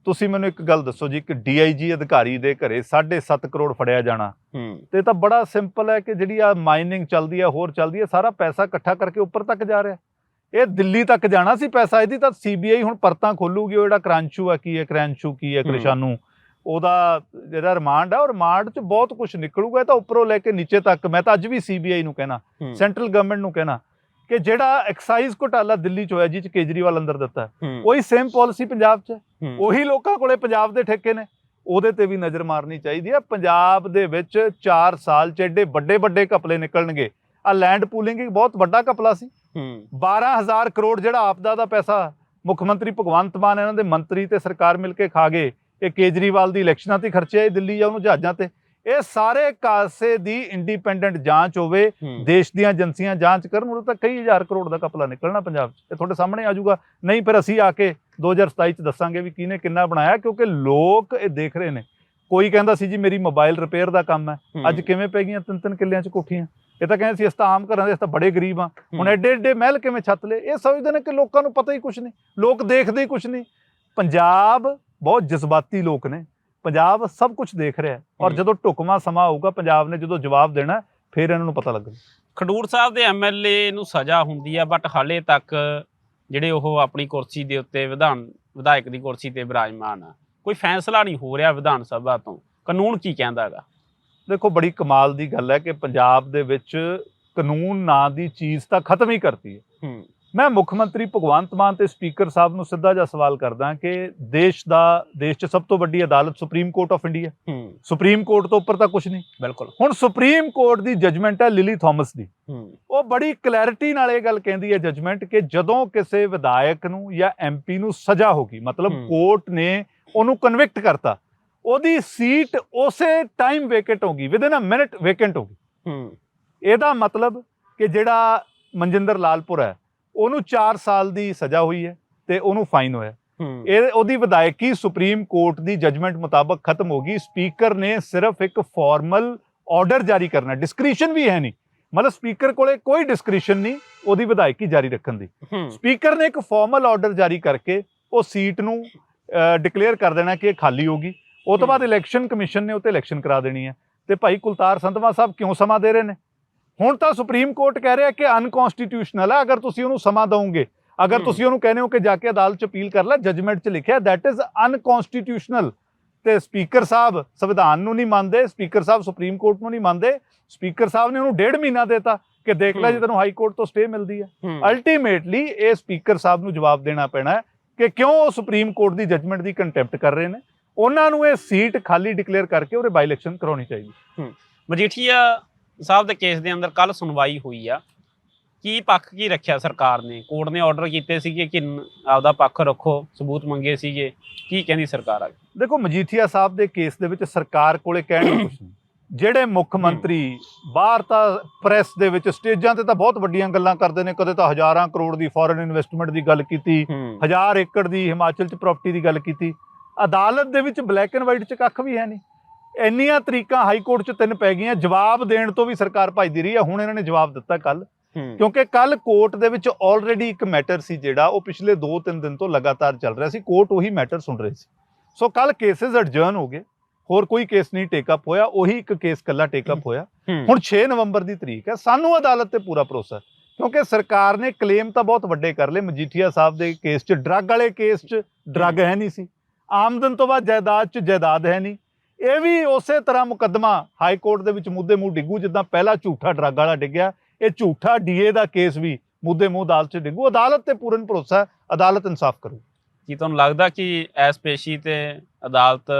ਤੁਸੀਂ ਮੈਨੂੰ ਇੱਕ ਗੱਲ ਦੱਸੋ ਜੀ ਕਿ ਡੀਆਈਜੀ ਅਧਿਕਾਰੀ ਦੇ ਘਰੇ 7.5 ਕਰੋੜ ਫੜਿਆ ਜਾਣਾ। ਤੇ ਤਾਂ ਬੜਾ ਸਿੰਪਲ ਹੈ ਕਿ ਜਿਹੜੀ ਆ ਮਾਈਨਿੰਗ ਚੱਲਦੀ ਆ ਹੋਰ ਚੱਲਦੀ ਆ ਸਾਰਾ ਪੈਸਾ ਇਕੱਠਾ ਕਰਕੇ ਉੱਪਰ ਤੱਕ ਜਾ ਰਿਹਾ। ਇਹ ਦਿੱਲੀ ਤੱਕ ਜਾਣਾ ਸੀ ਪੈਸਾ ਇਹਦੀ ਤਾਂ ਸੀਬੀਆਈ ਹੁਣ ਪਰਤਾਂ ਖੋਲੂਗੀ ਉਹ ਜਿਹੜਾ ਕ੍ਰਾਂਚੂ ਆ ਕੀ ਹੈ ਕ੍ਰਾਂਚੂ ਕੀ ਹੈ। ਕ੍ਰਿਸ਼ਾਨੂ। ਉਹਦਾ ਜਿਹੜਾ ਰਿਮਾਂਡ ਆ ਉਹ ਰਿਮਾਂਡ 'ਚ ਬਹੁਤ ਕੁਝ ਨਿਕਲੂਗਾ ਤਾਂ ਉੱਪਰੋਂ ਲੈ ਕੇ ਨੀਚੇ ਤੱਕ ਮੈਂ ਤਾਂ ਅੱਜ ਵੀ ਸੀਬੀਆਈ ਨੂੰ ਕਹਿਣਾ ਸੈਂਟਰਲ ਗਵਰਨਮੈਂਟ ਨੂੰ ਕਹਿਣਾ ਕਿ ਜਿਹੜਾ ਐਕਸਾਈਜ਼ ਘੁਟਾਲਾ ਦਿੱਲੀ 'ਚ ਹੋਇਆ ਜਿਹ 'ਚ ਕੇਜਰੀਵਾਲ ਅੰਦਰ ਦਿੱਤਾ ਉਹੀ ਸੇਮ ਪਾਲਿਸੀ ਪੰਜਾਬ 'ਚ। ਉਹੀ ਲੋਕਾਂ ਕੋਲੇ ਪੰਜਾਬ ਦੇ ਠੇਕੇ ਨੇ ਉਹਦੇ ਤੇ ਵੀ ਨਜ਼ਰ ਮਾਰਨੀ ਚਾਹੀਦੀ ਹੈ ਪੰਜਾਬ ਦੇ ਵਿੱਚ 4 ਸਾਲ ਚ ਏਡੇ ਵੱਡੇ ਵੱਡੇ ਘਪਲੇ ਨਿਕਲਣਗੇ। ਆ ਲੈਂਡ ਪੂਲਿੰਗ ਇੱਕ ਬਹੁਤ ਵੱਡਾ ਘਪਲਾ ਸੀ। ਹੂੰ। 12000 ਕਰੋੜ ਜਿਹੜਾ ਆਪਦਾ ਦਾ ਪੈਸਾ ਮੁੱਖ ਮੰਤਰੀ ਭਗਵੰਤ ਮਾਨ ਇਹਨਾਂ ਦੇ ਮੰਤਰੀ ਤੇ ਸਰਕਾਰ ਮਿਲ ਕੇ ਖਾ ਗਏ। ਇਹ ਕੇਜਰੀਵਾਲ ਦੀ ਇਲੈਕਸ਼ਨਾਂ ਤੇ ਖਰਚੇ ਆਏ ਦਿੱਲੀ ਜਾਂ ਉਹਨੂੰ ਜਹਾਜ਼ਾਂ ਤੇ। ਇਹ ਸਾਰੇ ਕਾਸੇ ਦੀ ਇੰਡੀਪੈਂਡੈਂਟ ਜਾਂਚ ਹੋਵੇ ਦੇਸ਼ ਦੀਆਂ ਏਜੰਸੀਆਂ ਜਾਂਚ ਕਰਨ ਉਦੋਂ ਤਾਂ ਕਈ ਹਜ਼ਾਰ ਕਰੋੜ ਦਾ ਘਪਲਾ ਨਿਕਲਣਾ ਪੰਜਾਬ 'ਚ। ਇਹ ਤੁਹਾਡੇ ਸਾਹਮਣੇ ਆ ਜਾਊਗਾ। ਨਹੀਂ ਫਿਰ ਅਸੀਂ ਆ ਕੇ 2027 'ਚ ਦੱਸਾਂਗੇ ਵੀ ਕਿਹਨੇ ਕਿੰਨਾ ਬਣਾਇਆ ਕਿਉਂਕਿ ਲੋਕ ਇਹ ਦੇਖ ਰਹੇ ਨੇ। ਕੋਈ ਕਹਿੰਦਾ ਸੀ ਜੀ ਮੇਰੀ ਮੋਬਾਈਲ ਰਿਪੇਅਰ ਦਾ ਕੰਮ ਹੈ। ਅੱਜ ਕਿਵੇਂ ਪੈ ਗਈਆਂ ਤਿੰਨ ਤਿੰਨ ਕਿੱਲਿਆਂ 'ਚ ਕੋਠੀਆਂ? ਇਹ ਤਾਂ ਕਹਿੰਦੇ ਸੀ ਅਸੀਂ ਤਾਂ ਆਮ ਘਰਾਂ ਦੇ ਅਸੀਂ ਤਾਂ ਬੜੇ ਗਰੀਬ ਆ ਹੁਣ ਐਡੇ ਐਡੇ ਮਹਿਲ ਕਿਵੇਂ ਛੱਤ ਲਏ? ਇਹ ਸਮਝਦੇ ਨੇ ਕਿ ਲੋਕਾਂ ਨੂੰ ਪਤਾ ਹੀ ਕੁਝ ਨਹੀਂ। ਲੋਕ ਦੇਖਦੇ ਹੀ ਕੁਝ ਨਹੀਂ। ਪੰਜਾਬ ਬਹੁਤ ਜਜ਼ਬਾਤੀ ਲੋਕ ਨੇ। ਪੰਜਾਬ ਸਭ ਕੁਝ ਦੇਖ ਰਿਹਾ ਔਰ। ਜਦੋਂ ਢੁਕਵਾਂ ਸਮਾਂ ਆਊਗਾ ਪੰਜਾਬ ਨੇ ਜਦੋਂ ਜਵਾਬ ਦੇਣਾ ਫਿਰ ਇਹਨਾਂ ਨੂੰ ਪਤਾ ਲੱਗਣਾ ਖਡੂਰ ਸਾਹਿਬ ਦੇ ਐਮਐਲਏ ਨੂੰ ਸਜ਼ਾ ਹੁੰਦੀ ਆ ਬਟ ਹਾਲੇ ਤੱਕ ਜਿਹੜੇ ਉਹ ਆਪਣੀ ਕੁਰਸੀ ਦੇ ਉੱਤੇ ਵਿਧਾਨ ਵਿਧਾਇਕ ਦੀ ਕੁਰਸੀ ਤੇ ਵਿਰਾਜਮਾਨ ਆ। ਕੋਈ ਫੈਸਲਾ ਨਹੀਂ ਹੋ ਰਿਹਾ ਵਿਧਾਨ ਸਭਾ ਤੋਂ। ਕਾਨੂੰਨ ਕੀ ਕਹਿੰਦਾ ਹੈਗਾ? ਦੇਖੋ ਬੜੀ ਕਮਾਲ ਦੀ ਗੱਲ ਹੈ ਕਿ ਪੰਜਾਬ ਦੇ ਵਿੱਚ ਕਾਨੂੰਨ ਨਾਂ ਦੀ ਚੀਜ਼ ਤਾਂ ਖਤਮ ਹੀ ਕਰਤੀ ਹੈ। ਮੈਂ ਮੁੱਖ ਮੰਤਰੀ ਭਗਵੰਤ ਮਾਨ ਤੇ ਸਪੀਕਰ ਸਾਹਿਬ ਨੂੰ ਸਿੱਧਾ ਜਿਹਾ ਸਵਾਲ ਕਰਦਾ ਕਿ ਦੇਸ਼ ਦਾ ਦੇਸ਼ 'ਚ ਸਭ ਤੋਂ ਵੱਡੀ ਅਦਾਲਤ Supreme Court of India Supreme Court ਤੋਂ ਉੱਪਰ ਤਾਂ ਕੁਝ ਨਹੀਂ। ਬਿਲਕੁਲ। ਹੁਣ ਸੁਪਰੀਮ ਕੋਰਟ ਦੀ ਜਜਮੈਂਟ ਹੈ ਲਿਲੀ ਥਾਮਸ ਦੀ। ਉਹ ਬੜੀ ਕਲੈਰਿਟੀ ਨਾਲ ਇਹ ਗੱਲ ਕਹਿੰਦੀ ਹੈ ਜਜਮੈਂਟ ਕਿ ਜਦੋਂ ਕਿਸੇ ਵਿਧਾਇਕ ਨੂੰ ਜਾਂ ਐਮਪੀ ਨੂੰ ਸਜ਼ਾ ਹੋਗੀ ਮਤਲਬ। ਕੋਰਟ ਨੇ ਉਹਨੂੰ ਕਨਵਿਕਟ ਕਰਤਾ ਉਹਦੀ ਸੀਟ ਉਸੇ ਟਾਈਮ ਵੇਕੇਟ ਹੋਗੀ ਵਿਦਿਨ ਅ ਮਿੰਟ ਵੇਕੈਂਟ ਹੋਗੀ ਹੂੰ ਇਹਦਾ ਮਤਲਬ ਕਿ ਜਿਹੜਾ ਮਨਜਿੰਦਰ ਲਾਲਪੁਰ ਹੈ ਉਹਨੂੰ 4 ਸਾਲ ਦੀ ਸਜ਼ਾ ਹੋਈ ਹੈ ਤੇ ਉਹਨੂੰ ਫਾਈਨ ਹੋਇਆ। ਹੂੰ। ਇਹ ਉਹਦੀ ਵਿਧਾਇਕੀ ਸੁਪਰੀਮ ਕੋਰਟ ਦੀ ਜਜਮੈਂਟ ਮੁਤਾਬਕ ਖਤਮ ਹੋ ਗਈ। ਸਪੀਕਰ ਨੇ ਸਿਰਫ ਇੱਕ ਫਾਰਮਲ ਆਰਡਰ ਜਾਰੀ ਕਰਨਾ ਡਿਸਕ੍ਰਿਸ਼ਨ ਵੀ ਹੈ ਨਹੀਂ। ਮਤਲਬ ਸਪੀਕਰ ਕੋਲੇ ਕੋਈ ਡਿਸਕ੍ਰਿਸ਼ਨ ਨਹੀਂ ਉਹਦੀ ਵਿਧਾਇਕੀ ਜਾਰੀ ਰੱਖਣ ਦੀ। ਹੂੰ। ਸਪੀਕਰ ਨੇ ਇੱਕ ਫਾਰਮਲ ਆਰਡਰ ਜਾਰੀ ਕਰਕੇ ਉਹ ਸੀਟ ਨੂੰ ਡਿਕਲੇਅਰ ਕਰ ਦੇਣਾ ਕਿ ਇਹ ਖਾਲੀ ਹੋਗੀ ਉਹ ਤੋਂ ਬਾਅਦ ਇਲੈਕਸ਼ਨ ਕਮਿਸ਼ਨ ਨੇ ਉੱਤੇ ਇਲੈਕਸ਼ਨ ਕਰਾ ਦੇਣੀ ਹੈ। ਤੇ ਭਾਈ ਕੁਲਤਾਰ ਸੰਧਵਾ ਸਾਹਿਬ ਕਿਉਂ ਸਮਾਂ ਦੇ ਰਹੇ ਨੇ? ਹੁਣ ਤਾਂ ਸੁਪਰੀਮ ਕੋਰਟ ਕਹਿ ਰਿਹਾ ਕਿ ਅਨਕਨਸਟੀਟਿਊਸ਼ਨਲ ਹੈ ਅਗਰ ਤੁਸੀਂ ਉਹਨੂੰ ਸਮਾਂ ਦਵੋਗੇ ਅਗਰ। ਤੁਸੀਂ ਉਹਨੂੰ ਕਹਿੰਦੇ ਹੋ ਕਿ ਜਾ ਕੇ ਅਦਾਲਤ ਚ ਅਪੀਲ ਕਰ ਲੈ ਜਜਮੈਂਟ ਚ ਲਿਖਿਆ ਦੈਟ ਇਜ਼ ਅਨਕਨਸਟੀਟਿਊਸ਼ਨਲ ਤੇ ਸਪੀਕਰ ਸਾਹਿਬ ਸੰਵਿਧਾਨ ਨੂੰ ਨਹੀਂ ਮੰਨਦੇ ਸਪੀਕਰ ਸਾਹਿਬ ਸੁਪਰੀਮ ਕੋਰਟ ਨੂੰ ਨਹੀਂ ਮੰਨਦੇ ਸਪੀਕਰ ਸਾਹਿਬ ਨੇ ਉਹਨੂੰ ਡੇਢ ਮਹੀਨਾ ਦੇਤਾ ਕਿ ਦੇਖ ਲੈ ਜੇ। ਤੈਨੂੰ ਹਾਈ ਕੋਰਟ ਤੋਂ ਸਟੇ ਮਿਲਦੀ ਹੈ। ਹੂੰ। ਅਲਟੀਮੇਟਲੀ ਇਹ ਸਪੀਕਰ ਸਾਹਿਬ ਨੂੰ ਜਵਾਬ ਦੇਣਾ ਪੈਣਾ ਹੈ ਕਿ ਕਿਉਂ ਉਹ ਸੁਪਰੀਮ ਕੋਰਟ ਦੀ ਜਜਮੈਂਟ ਦੀ ਕੰਟੈਂਪਟ ਕਰ ਰਹੇ ਨੇ? ਉਹਨਾਂ ਨੂੰ ਇਹ ਸੀਟ ਖਾਲੀ ਡਿਕਲੇਅਰ ਕਰਕੇ ਉਹਦੇ ਬਾਈ ਇਲੈਕਸ਼ਨ ਕਰਾਉਣੀ ਚਾਹੀਦੀ। ਮਜੀਠੀਆ ਸਾਹਿਬ ਦੇ ਕੇਸ ਦੇ ਅੰਦਰ ਕੱਲ ਸੁਣਵਾਈ ਹੋਈ ਆ। ਕੀ ਪੱਖ ਕੀ ਰੱਖਿਆ ਸਰਕਾਰ ਨੇ? ਕੋਰਟ ਨੇ ਆਰਡਰ ਕੀਤੇ ਸੀਗੇ ਕਿ ਆਪਦਾ ਪੱਖ ਰੱਖੋ ਸਬੂਤ ਮੰਗੇ ਸੀਗੇ। ਕੀ ਕਹਿੰਦੀ ਸਰਕਾਰ ਆ ਦੇਖੋ ਮਜੀਠੀਆ ਸਾਹਿਬ ਦੇ ਕੇਸ ਦੇ ਵਿੱਚ ਸਰਕਾਰ ਕੋਲੇ ਕਹਿਣ ਨੂੰ ਕੁਝ ਨਹੀਂ। ਜਿਹੜੇ ਮੁੱਖ ਮੰਤਰੀ ਬਾਹਰ ਤਾਂ ਪ੍ਰੈਸ ਦੇ ਵਿੱਚ ਸਟੇਜਾਂ ਤੇ ਤਾਂ ਬਹੁਤ ਵੱਡੀਆਂ ਗੱਲਾਂ ਕਰਦੇ ਨੇ। ਕਦੇ ਤਾਂ ਹਜ਼ਾਰਾਂ ਕਰੋੜ ਦੀ ਫੋਰਨ ਇਨਵੈਸਟਮੈਂਟ ਦੀ ਗੱਲ ਕੀਤੀ ਹਜ਼ਾਰ ਏਕੜ ਦੀ ਹਿਮਾਚਲ ਚ ਪ੍ਰਾਪਰਟੀ ਦੀ ਗੱਲ ਕੀਤੀ। ਅਦਾਲਤ ਦੇ ਵਿੱਚ ਬਲੈਕ ਐਂਡ ਵਾਈਟ ਚ ਕੱਖ ਵੀ ਹੈ ਨਹੀਂ। ਇੰਨੀਆਂ ਤਰੀਕਾਂ ਹਾਈ ਕੋਰਟ ਚ ਤਿੰਨ ਪੈ ਗਈਆਂ ਜਵਾਬ ਦੇਣ ਤੋਂ ਵੀ ਸਰਕਾਰ ਭੱਜਦੀ ਰਹੀ ਹੈ ਹੁਣ ਇਹਨਾਂ ਨੇ ਜਵਾਬ ਦਿੱਤਾ ਕੱਲ ਕਿਉਂਕਿ ਕੱਲ ਕੋਰਟ ਦੇ ਵਿੱਚ ਆਲਰੇਡੀ ਇੱਕ ਮੈਟਰ ਸੀ ਜਿਹੜਾ ਉਹ ਪਿਛਲੇ 2-3 ਦਿਨ ਤੋਂ ਲਗਾਤਾਰ ਚੱਲ ਰਿਹਾ ਸੀ ਕੋਰਟ ਉਹੀ ਮੈਟਰ ਸੁਣ ਰਹੀ ਸੀ। ਸੋ ਕੱਲ ਕੇसेस ਐਡਜਰਨ ਹੋ ਗਏ ਹੋਰ ਕੋਈ ਕੇਸ ਨਹੀਂ ਟੇਕ ਅਪ ਹੋਇਆ ਉਹੀ ਇੱਕ ਕੇਸ ਕੱਲਾ ਟੇਕ ਅਪ ਹੋਇਆ। ਹੁਣ 6 ਨਵੰਬਰ ਦੀ ਤਰੀਕ ਹੈ ਸਾਨੂੰ ਅਦਾਲਤ ਤੇ ਪੂਰਾ ਭਰੋਸਾ ਕਿਉਂਕਿ ਸਰਕਾਰ ਨੇ ਕਲੇਮ ਤਾਂ ਬਹੁਤ ਵੱਡੇ ਕਰ ਲਏ ਮਜੀਠੀਆ ਸਾਹਿਬ ਦੇ ਕੇਸ 'ਚ ਡਰੱਗ ਵਾਲੇ ਕੇਸ 'ਚ ਡਰੱਗ ਹੈ ਨਹੀਂ ਸੀ। ਆਮਦਨ ਤੋਂ ਬਾਅਦ ਜਾਇਦਾਦ 'ਚ ਜਾਇਦਾਦ ਹੈ ਨਹੀਂ। ਇਹ ਵੀ ਉਸੇ ਤਰ੍ਹਾਂ ਮੁਕੱਦਮਾ ਹਾਈ ਕੋਰਟ ਦੇ ਵਿੱਚ ਮੁੱਦੇ ਮੂੰਹ ਡਿੱਗੂ ਜਿੱਦਾਂ ਪਹਿਲਾ ਝੂਠਾ ਡਰੱਗ ਵਾਲਾ ਡਿੱਗਿਆ ਇਹ ਝੂਠਾ ਡੀਏ ਦਾ ਕੇਸ ਵੀ ਮੁੱਦੇ ਮੂੰਹ ਅਦਾਲਤ 'ਚ ਡਿੱਗੂ। ਅਦਾਲਤ ਤੇ ਪੂਰਨ ਭਰੋਸਾ ਅਦਾਲਤ ਇਨਸਾਫ ਕਰੂ। ਕੀ ਤੁਹਾਨੂੰ ਲੱਗਦਾ ਕਿ ਐਸ ਪੇਸ਼ੀ ਤੇ ਅਦਾਲਤ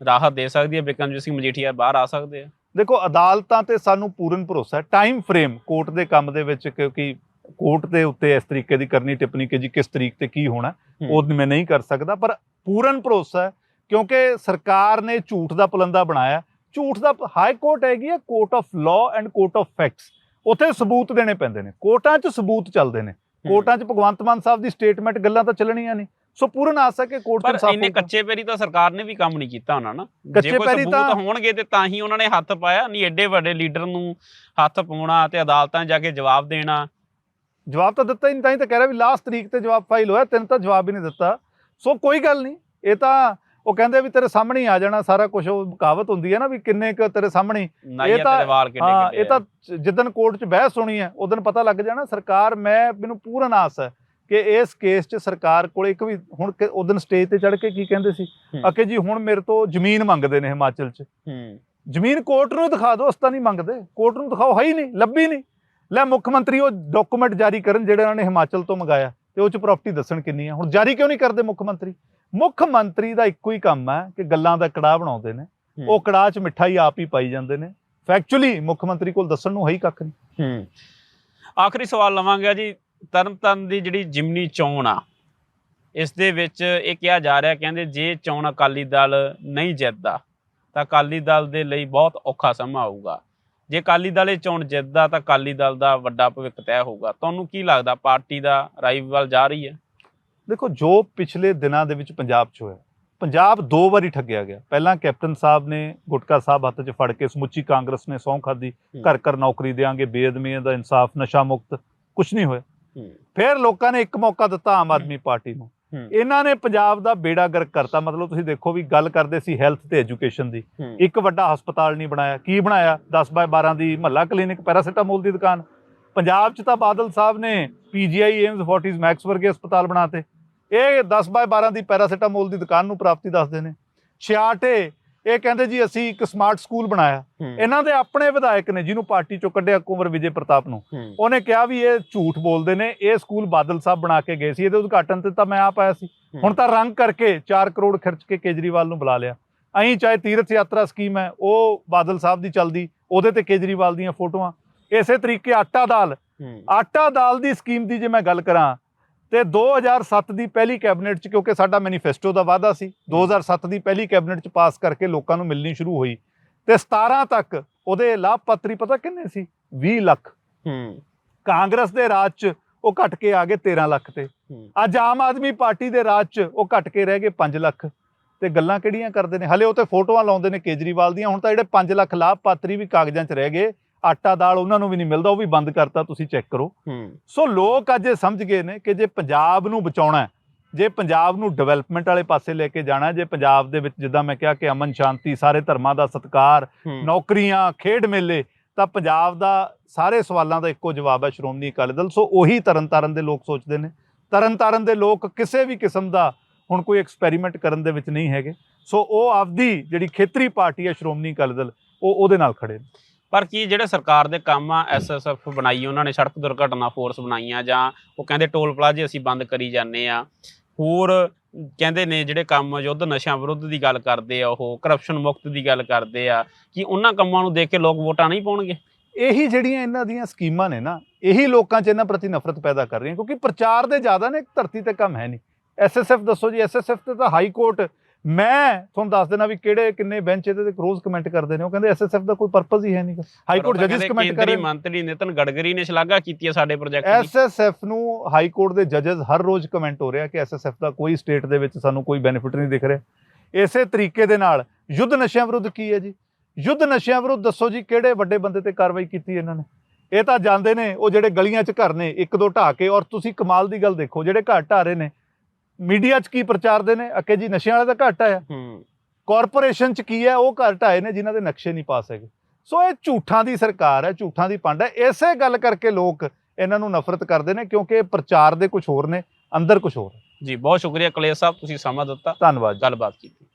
ਰਾਹਤ ਦੇ ਸਕਦੀ ਹੈ? ਬਿਕਰਮਜੀਤ ਸਿੰਘ ਮਜੀਠੀਆ ਬਾਹਰ ਆ ਸਕਦੇ ਆ? ਦੇਖੋ ਅਦਾਲਤਾਂ ਤੇ ਸਾਨੂੰ ਪੂਰਨ ਭਰੋਸਾ ਟਾਈਮ ਫਰੇਮ ਕੋਰਟ ਦੇ ਕੰਮ ਦੇ ਵਿੱਚ ਕਿਉਂਕਿ ਕੋਰਟ ਦੇ ਉੱਤੇ ਇਸ ਤਰੀਕੇ ਦੀ ਕਰਨੀ ਟਿੱਪਣੀ ਕਿ ਜੀ ਕਿਸ ਤਰੀਕ ਤੇ ਕੀ ਹੋਣਾ। ਉਹ ਮੈਂ ਨਹੀਂ ਕਰ ਸਕਦਾ ਪਰ ਪੂਰਨ ਭਰੋਸਾ ਹੈ ਕਿਉਂਕਿ ਸਰਕਾਰ ਨੇ ਝੂਠ ਦਾ ਪਲੰਦਾ ਬਣਾਇਆ ਝੂਠ ਦਾ ਹਾਈ ਕੋਰਟ ਹੈਗੀ ਹੈ court of law and court of facts ਉੱਥੇ ਸਬੂਤ ਦੇਣੇ ਪੈਂਦੇ ਨੇ ਕੋਰਟਾਂ 'ਚ ਸਬੂਤ ਚੱਲਦੇ ਨੇ। ਕੋਰਟਾਂ 'ਚ ਭਗਵੰਤ ਮਾਨ ਸਾਹਿਬ ਦੀ ਸਟੇਟਮੈਂਟ ਗੱਲਾਂ ਤਾਂ ਚੱਲਣੀਆਂ ਨਹੀਂ ਸੋ ਪੂਰਨ ਆਸ ਹੈ ਕਿ ਕੋਰਟ ਪਰ ਇਨਸਾਫ ਇੰਨੇ ਹੋਊਗਾ। ਕੱਚੇ ਪੈਰੀ ਤਾਂ ਸਰਕਾਰ ਨੇ ਵੀ ਕੰਮ ਨਹੀਂ ਕੀਤਾ ਉਹਨਾਂ ਨਾ। ਕੱਚੇ ਪੈਰੀਂ ਤਾਂ- ਹੋਣਗੇ ਤੇ ਤਾਂ ਹੀ ਉਹਨਾਂ ਨੇ ਹੱਥ ਪਾਇਆ ਨਹੀਂ ਐਡੇ ਵੱਡੇ ਲੀਡਰ ਨੂੰ ਹੱਥ ਪਾਉਣਾ ਤੇ ਅਦਾਲਤਾਂ ਜਾ ਕੇ ਜਵਾਬ ਦੇਣਾ। ਜਵਾਬ ਤਾਂ ਦਿੱਤਾ ਹੀ ਨਹੀਂ ਤਾਂ ਹੀ ਤਾਂ ਕਹਿ ਰਿਹਾ ਵੀ ਲਾਸਟ ਤਰੀਕ ਤੇ ਜਵਾਬ ਫਾਈਲ ਹੋਇਆ ਤੈਨੂੰ ਤਾਂ ਜਵਾਬ ਹੀ ਨਹੀਂ ਦਿੱਤਾ। ਸੋ ਕੋਈ ਗੱਲ ਨਹੀਂ ਇਹ ਤਾਂ ਉਹ ਕਹਿੰਦੇ ਵੀ ਤੇਰੇ ਸਾਹਮਣੇ ਆ ਜਾਣਾ ਸਾਰਾ ਕੁਝ ਉਹ ਕਹਾਵਤ ਹੁੰਦੀ ਹੈ ਨਾ ਵੀ ਕਿੰਨੇ ਕੁ ਤੇਰੇ ਸਾਹਮਣੇ। ਹੀ। ਨਾਈਆ ਤਾਂ- ਹਾਂ ਇਹ ਤਾਂ ਜਿੱਦਨ ਕੋਰਟ 'ਚ ਬਹਿਸ ਹੋਣੀ ਹੈ ਉਦੋਂ ਪਤਾ ਲੱਗ ਜਾਣਾ ਸਰਕਾਰ ਮੈਂ ਮੈਨੂੰ ਪੂਰਨ ਆਸ ਹੈ ਕਿ ਇਸ ਕੇਸ 'ਚ ਸਰਕਾਰ ਕੋਲ ਇੱਕ ਵੀ ਹੁਣ ਉਦੋਂ ਸਟੇਜ ਤੇ ਚੜ ਕੇ ਕੀ ਕਹਿੰਦੇ ਸੀ। ਅਕੇ ਜੀ ਹੁਣ ਮੇਰੇ ਤੋਂ ਜ਼ਮੀਨ ਮੰਗਦੇ ਨੇ ਹਿਮਾਚਲ 'ਚ। ਜ਼ਮੀਨ ਕੋਰਟ ਨੂੰ ਦਿਖਾ ਦਿਓ ਅਸੀਂ ਤਾਂ ਨਹੀਂ ਮੰਗਦੇ। ਕੋਰਟ ਨੂੰ ਦਿਖਾਓ ਹੈ ਹੀ ਨਹੀਂ ਲੱਭੀ ਨਹੀਂ। ਲੈ ਮੁੱਖ ਮੰਤਰੀ ਉਹ ਡਾਕੂਮੈਂਟ ਜਾਰੀ ਕਰਨ ਜਿਹੜੇ ਉਹਨਾਂ ਨੇ ਹਿਮਾਚਲ ਤੋਂ ਮੰਗਾਇਆ। ਤੇ ਉਹ ਚ ਪ੍ਰਾਪਰਟੀ ਦੱਸਣ ਕਿੰਨੀ ਹੈ ਹੁਣ ਜਾਰੀ ਕਿਉਂ ਨਹੀਂ ਕਰਦੇ ਮੁੱਖ ਮੰਤਰੀ? ਮੁੱਖ ਮੰਤਰੀ ਦਾ ਇੱਕੋ ਹੀ ਕੰਮ ਹੈ ਕਿ ਗੱਲਾਂ ਦਾ ਕੜਾਹ ਬਣਾਉਂਦੇ ਨੇ। ਹੂੰ। ਉਹ ਕੜਾਹ ਚ ਮਿਠਾਈ ਆਪ ਹੀ ਪਾਈ ਜਾਂਦੇ ਨੇ। ਫੈਕਚੁਅਲੀ ਮੁੱਖ ਮੰਤਰੀ ਕੋਲ ਦੱਸਣ ਨੂੰ ਹੈ ਹੀ ਕੱਖ ਨਹੀਂ। ਹੂੰ। ਆਖਰੀ ਸਵਾਲ ਲਵਾਂਗਾ ਜੀ। ਤਰਨਤਨ ਦੀ ਜਿਹੜੀ ਜਿਮਨੀ ਚੋਣ ਆ ਇਸ ਦੇ ਵਿੱਚ ਇਹ ਕਿਹਾ ਜਾ ਰਿਹਾ ਕਹਿੰਦੇ ਜੇ ਚੋਣ ਅਕਾਲੀ ਦਲ ਨਹੀਂ ਜਿੱਤਦਾ ਤਾਂ ਅਕਾਲੀ ਦਲ ਦੇ ਲਈ ਬਹੁਤ ਔਖਾ ਸਮਾਂ ਆਊਗਾ। ਜੇ ਅਕਾਲੀ ਦਲ ਇਹ ਚੋਣ ਜਿੱਤਦਾ ਤਾਂ ਅਕਾਲੀ ਦਲ ਦਾ ਵੱਡਾ ਭਵਿੱਖ ਤੈਅ ਹੋਊਗਾ। ਤੁਹਾਨੂੰ ਕੀ ਲੱਗਦਾ ਪਾਰਟੀ ਦਾ ਰਾਈਵਲ ਜਾ ਰਹੀ ਹੈ? ਦੇਖੋ ਜੋ ਪਿਛਲੇ ਦਿਨਾਂ ਦੇ ਵਿੱਚ ਪੰਜਾਬ 'ਚ ਹੋਇਆ ਪੰਜਾਬ ਦੋ ਵਾਰੀ ਠੱਗਿਆ ਗਿਆ। ਪਹਿਲਾਂ ਕੈਪਟਨ ਸਾਹਿਬ ਨੇ ਗੁਟਕਾ ਸਾਹਿਬ ਹੱਥ 'ਚ ਫੜ ਕੇ ਸਮੁੱਚੀ ਕਾਂਗਰਸ ਨੇ ਸਹੁੰ ਖਾਦੀ ਘਰ ਘਰ ਨੌਕਰੀ ਦੇਾਂਗੇ ਬੇਅਦਮੀਆਂ ਦਾ ਇਨਸਾਫ ਨਸ਼ਾ ਮੁਕਤ ਕੁਝ ਨਹੀਂ ਹੋਇਆ। ਫਿਰ ਲੋਕਾਂ ਨੇ ਇੱਕ ਮੌਕਾ ਦਿੱਤਾ ਆਮ ਆਦਮੀ ਪਾਰਟੀ ਨੂੰ। ਇਹਨਾਂ ਨੇ ਪੰਜਾਬ ਦਾ ਬੇੜਾ ਗਰਕ ਕਰਤਾ। ਮਤਲਬ ਤੁਸੀਂ ਦੇਖੋ ਵੀ ਗੱਲ ਕਰਦੇ ਸੀ ਹੈਲਥ ਤੇ ਐਜੂਕੇਸ਼ਨ ਦੀ। ਇੱਕ ਵੱਡਾ ਹਸਪਤਾਲ ਨਹੀਂ ਬਣਾਇਆ। ਕੀ ਬਣਾਇਆ? 10 ਬਾਏ 12 ਦੀ ਮਹੱਲਾ ਕਲੀਨਿਕ ਪੈਰਾਸੀਟਾਮੋਲ ਦੀ ਦੁਕਾਨ। ਪੰਜਾਬ 'ਚ ਤਾਂ ਬਾਦਲ ਸਾਹਿਬ ਨੇ ਪੀਜੀਆਈ ਏਮਸ ਫੋਰਟਿਸ ਮੈਕਸ ਵਰਗੇ ਹਸਪਤਾਲ ਬਣਾਤੇ। ਇਹ 10 ਬਾਏ 12 ਦੀ ਪੈਰਾਸੀਟਾਮੋਲ ਦੀ ਦੁਕਾਨ ਨੂੰ ਪ੍ਰਾਪਤੀ ਦੱਸਦੇ ਨੇ। 66 ਇਹ ਕਹਿੰਦੇ ਜੀ ਅਸੀਂ ਇੱਕ ਸਮਾਰਟ ਸਕੂਲ ਬਣਾਇਆ। ਇਹਨਾਂ ਦੇ ਆਪਣੇ ਵਿਧਾਇਕ ਨੇ ਜਿਹਨੂੰ ਪਾਰਟੀ ਚੋਂ ਕੱਢਿਆ ਕੁੰਵਰ ਵਿਜੇ ਪ੍ਰਤਾਪ ਨੂੰ। ਉਹਨੇ ਕਿਹਾ ਵੀ ਇਹ ਝੂਠ ਬੋਲਦੇ ਨੇ ਇਹ ਸਕੂਲ ਬਾਦਲ ਸਾਹਿਬ ਬਣਾ ਕੇ ਗਏ ਸੀ ਇਹਦੇ ਉਦਘਾਟਨ ਤੇ ਤਾਂ ਮੈਂ ਆਪ ਆਇਆ ਸੀ। ਹੁਣ ਤਾਂ ਰੰਗ ਕਰਕੇ 4 ਕਰੋੜ ਖਰਚ ਕੇ ਕੇਜਰੀਵਾਲ ਨੂੰ ਬੁਲਾ ਲਿਆ। ਅਹੀਂ ਚਾਹੇ ਤੀਰਥ ਯਾਤਰਾ ਸਕੀਮ ਹੈ ਉਹ ਬਾਦਲ ਸਾਹਿਬ ਦੀ ਚੱਲਦੀ ਉਹਦੇ ਤੇ ਕੇਜਰੀਵਾਲ ਦੀਆਂ ਫੋਟੋਆਂ। ਇਸੇ ਤਰੀਕੇ ਆਟਾ ਦਾਲ। ਆਟਾ ਦਾਲ ਦੀ ਸਕੀਮ ਦੀ ਜੇ ਮੈਂ ਗੱਲ ਕਰਾਂ ਤੇ 2007 ਦੀ ਪਹਿਲੀ ਕੈਬਨਿਟ 'ਚ ਕਿਉਂਕਿ ਸਾਡਾ ਮੈਨੀਫੈਸਟੋ ਦਾ ਵਾਅਦਾ ਸੀ 2007 ਦੀ ਪਹਿਲੀ ਕੈਬਨਿਟ 'ਚ ਪਾਸ ਕਰਕੇ ਲੋਕਾਂ ਨੂੰ ਮਿਲਣੀ ਸ਼ੁਰੂ ਹੋਈ। ਤੇ 17 ਤੱਕ ਉਹਦੇ ਲਾਭਪਾਤਰੀ ਪਤਾ ਕਿੰਨੇ ਸੀ? 20 ਲੱਖ। ਹੂੰ। ਕਾਂਗਰਸ ਦੇ ਰਾਜ 'ਚ ਉਹ ਘਟ ਕੇ ਆ ਗਏ 13 ਲੱਖ ਤੇ। ਅੱਜ ਆਮ ਆਦਮੀ ਪਾਰਟੀ ਦੇ ਰਾਜ 'ਚ ਉਹ ਘਟ ਕੇ ਰਹਿ ਗਏ 5 ਲੱਖ। ਤੇ ਗੱਲਾਂ ਕਿਹੜੀਆਂ ਕਰਦੇ ਨੇ? ਹਲੇ ਉਹ ਤੇ ਫੋਟੋਆਂ ਲਾਉਂਦੇ ਨੇ ਕੇਜਰੀਵਾਲ ਦੀਆਂ। ਹੁਣ ਤਾਂ ਜਿਹੜੇ 5 ਲੱਖ ਲਾਭਪਾਤਰੀ ਵੀ ਕਾਗਜ਼ਾਂ 'ਚ ਰਹਿ ਗਏ ਆਟਾ ਦਾਲ ਉਹਨਾਂ ਨੂੰ ਵੀ ਨਹੀਂ ਮਿਲਦਾ ਉਹ ਵੀ ਬੰਦ ਕਰਤਾ ਤੁਸੀਂ ਚੈੱਕ ਕਰੋ। ਸੋ ਲੋਕ ਅੱਜ ਇਹ ਸਮਝ ਗਏ ਨੇ ਕਿ ਜੇ ਪੰਜਾਬ ਨੂੰ ਬਚਾਉਣਾ ਹੈ ਜੇ ਪੰਜਾਬ ਨੂੰ ਡਿਵੈਲਪਮੈਂਟ ਵਾਲੇ ਪਾਸੇ ਲੈ ਕੇ ਜਾਣਾ ਜੇ ਪੰਜਾਬ ਦੇ ਵਿੱਚ ਜਿੱਦਾਂ ਮੈਂ ਕਿਹਾ ਕਿ ਅਮਨ ਸ਼ਾਂਤੀ ਸਾਰੇ ਧਰਮਾਂ ਦਾ ਸਤਿਕਾਰ ਨੌਕਰੀਆਂ ਖੇਡ ਮੇਲੇ ਤਾਂ ਪੰਜਾਬ ਦਾ ਸਾਰੇ ਸਵਾਲਾਂ ਦਾ ਇੱਕੋ ਜਵਾਬ ਹੈ ਸ਼੍ਰੋਮਣੀ ਅਕਾਲੀ ਦਲ। ਸੋ ਉਹੀ ਤਰਨਤਾਰਨ ਦੇ ਲੋਕ ਸੋਚਦੇ ਨੇ। ਤਰਨਤਾਰਨ ਦੇ ਲੋਕ ਕਿਸੇ ਵੀ ਕਿਸਮ ਦਾ ਹੁਣ ਕੋਈ ਐਕਸਪੈਰੀਮੈਂਟ ਕਰਨ ਦੇ ਵਿੱਚ ਨਹੀਂ ਹੈਗੇ। ਸੋ ਉਹ ਆਪਦੀ ਜਿਹੜੀ ਖੇਤਰੀ ਪਾਰਟੀ ਹੈ ਸ਼੍ਰੋਮਣੀ ਅਕਾਲੀ ਦਲ ਉਹ ਉਹਦੇ ਨਾਲ ਖੜੇ ਨੇ। ਪਰ ਕੀ ਜਿਹੜੇ ਸਰਕਾਰ ਦੇ ਕੰਮ ਆ ਐਸਐਸਐਫ ਬਣਾਈ, ਉਹਨਾਂ ਨੇ ਸੜਕ ਦੁਰਘਟਨਾ ਫੋਰਸ ਬਣਾਈਆਂ ਜਾਂ ਉਹ ਕਹਿੰਦੇ ਟੋਲ ਪਲਾਜ਼ੇ ਅਸੀਂ ਬੰਦ ਕਰੀ ਜਾਂਦੇ ਆ। ਹੋਰ ਕਹਿੰਦੇ ਨੇ ਜਿਹੜੇ ਕੰਮ ਯੁੱਧ ਨਸ਼ਿਆਂ ਵਿਰੁੱਧ ਦੀ ਗੱਲ ਕਰਦੇ ਆ ਉਹ ਕਰਪਸ਼ਨ ਮੁਕਤ ਦੀ ਗੱਲ ਕਰਦੇ ਆ, ਕਿ ਉਹਨਾਂ ਕੰਮਾਂ ਨੂੰ ਦੇਖ ਕੇ ਲੋਕ ਵੋਟਾਂ ਨਹੀਂ ਪਾਉਣਗੇ? ਇਹੀ ਜਿਹੜੀਆਂ ਇਹਨਾਂ ਦੀਆਂ ਸਕੀਮਾਂ ਨੇ ਨਾ, ਇਹੀ ਲੋਕਾਂ 'ਚ ਇਹਨਾਂ ਪ੍ਰਤੀ ਨਫ਼ਰਤ ਪੈਦਾ ਕਰ ਰਹੀਆਂ, ਕਿਉਂਕਿ ਪ੍ਰਚਾਰ ਦੇ ਜ਼ਿਆਦਾ ਨੇ, ਧਰਤੀ ਤੇ ਕੰਮ ਹੈ ਨਹੀਂ। ਐਸਐਸਐਫ ਦੱਸੋ ਜੀ ਐਸਐਸਐਫ ਤੇ ਤਾਂ ਹਾਈ ਕੋਰਟ ਮੈਂ ਤੁਹਾਨੂੰ ਦੱਸ ਦੇਣਾ ਵੀ ਕਿਹੜੇ ਕਿੰਨੇ ਬੈਂਚ ਇਹਦੇ ਤੇ ਰੋਜ਼ ਕਮੈਂਟ ਕਰਦੇ ਨੇ। ਉਹ ਕਹਿੰਦੇ ਐਸਐਸਐਫ ਦਾ ਕੋਈ ਪਰਪਸ ਹੀ ਹੈ ਨਹੀਂ। ਹਾਈ ਕੋਰਟ ਜੱਜਸ ਕਮੈਂਟ ਕਰ ਰਹੇ ਨੇ। ਮੰਤਰੀ ਨਿਤਨ ਗਡਕਰੀ ਨੇ ਸ਼ਲਾਘਾ ਕੀਤੀ ਹੈ ਸਾਡੇ ਪ੍ਰੋਜੈਕਟ ਦੀ। ਐਸਐਸਐਫ ਨੂੰ ਹਾਈ ਕੋਰਟ ਦੇ ਜੱਜਸ ਹਰ ਰੋਜ਼ ਕਮੈਂਟ ਹੋ ਰਿਹਾ ਕਿ ਐਸਐਸਐਫ ਦਾ ਕੋਈ ਸਟੇਟ ਦੇ ਵਿੱਚ ਸਾਨੂੰ ਕੋਈ ਬੈਨੀਫਿਟ ਨਹੀਂ ਦਿਖ ਰਿਹਾ। ਇਸੇ ਤਰੀਕੇ ਦੇ ਨਾਲ ਯੁੱਧ ਨਸ਼ਿਆਂ ਵਿਰੁੱਧ ਕੀ ਹੈ ਜੀ? ਯੁੱਧ ਨਸ਼ਿਆਂ ਵਿਰੁੱਧ ਦੱਸੋ ਜੀ ਕਿਹੜੇ ਵੱਡੇ ਬੰਦੇ ਤੇ ਕਾਰਵਾਈ ਕੀਤੀ ਇਹਨਾਂ ਨੇ? ਇਹ ਤਾਂ ਜਾਂਦੇ ਨੇ ਉਹ ਜਿਹੜੇ ਗਲੀਆਂ 'ਚ ਘਰ ਨੇ ਇੱਕ ਦੋ ਢਾਹ ਕੇ ਔਰ ਤੁਸੀਂ ਕਮਾਲ ਦੀ ਗੱਲ ਦੇਖੋ ਜਿਹੜੇ ਘਰ ਢਾਹ ਰਹੇ ਨੇ ਮੀਡੀਆ 'ਚ ਕੀ ਪ੍ਰਚਾਰਦੇ ਨੇ? ਅੱਕੇ ਜੀ ਨਸ਼ਿਆਂ ਵਾਲਾ ਤਾਂ ਘੱਟ ਆਇਆ। ਹੂੰ। ਕਾਰਪੋਰੇਸ਼ਨ 'ਚ ਕੀ ਹੈ? ਉਹ ਘਰ ਢਾਏ ਨੇ ਜਿਨ੍ਹਾਂ ਦੇ ਨਕਸ਼ੇ ਨਹੀਂ ਪਾਸ ਹੈਗੇ ਸੋ ਇਹ ਝੂਠਾਂ ਦੀ ਸਰਕਾਰ ਹੈ ਝੂਠਾਂ ਦੀ ਪੰਡ ਹੈ। ਇਸੇ ਗੱਲ ਕਰਕੇ ਲੋਕ ਇਹਨਾਂ ਨੂੰ ਨਫ਼ਰਤ ਕਰਦੇ ਨੇ ਕਿਉਂਕਿ ਇਹ ਪ੍ਰਚਾਰ ਦੇ ਕੁਝ ਹੋਰ ਨੇ ਅੰਦਰ ਕੁਝ ਹੋਰ। ਜੀ ਬਹੁਤ ਸ਼ੁਕਰੀਆ ਕਲੇਸ਼ ਸਾਹਿਬ ਤੁਸੀਂ ਸਮਾਂ ਦਿੱਤਾ। ਧੰਨਵਾਦ। ਗੱਲਬਾਤ ਕੀਤੀ।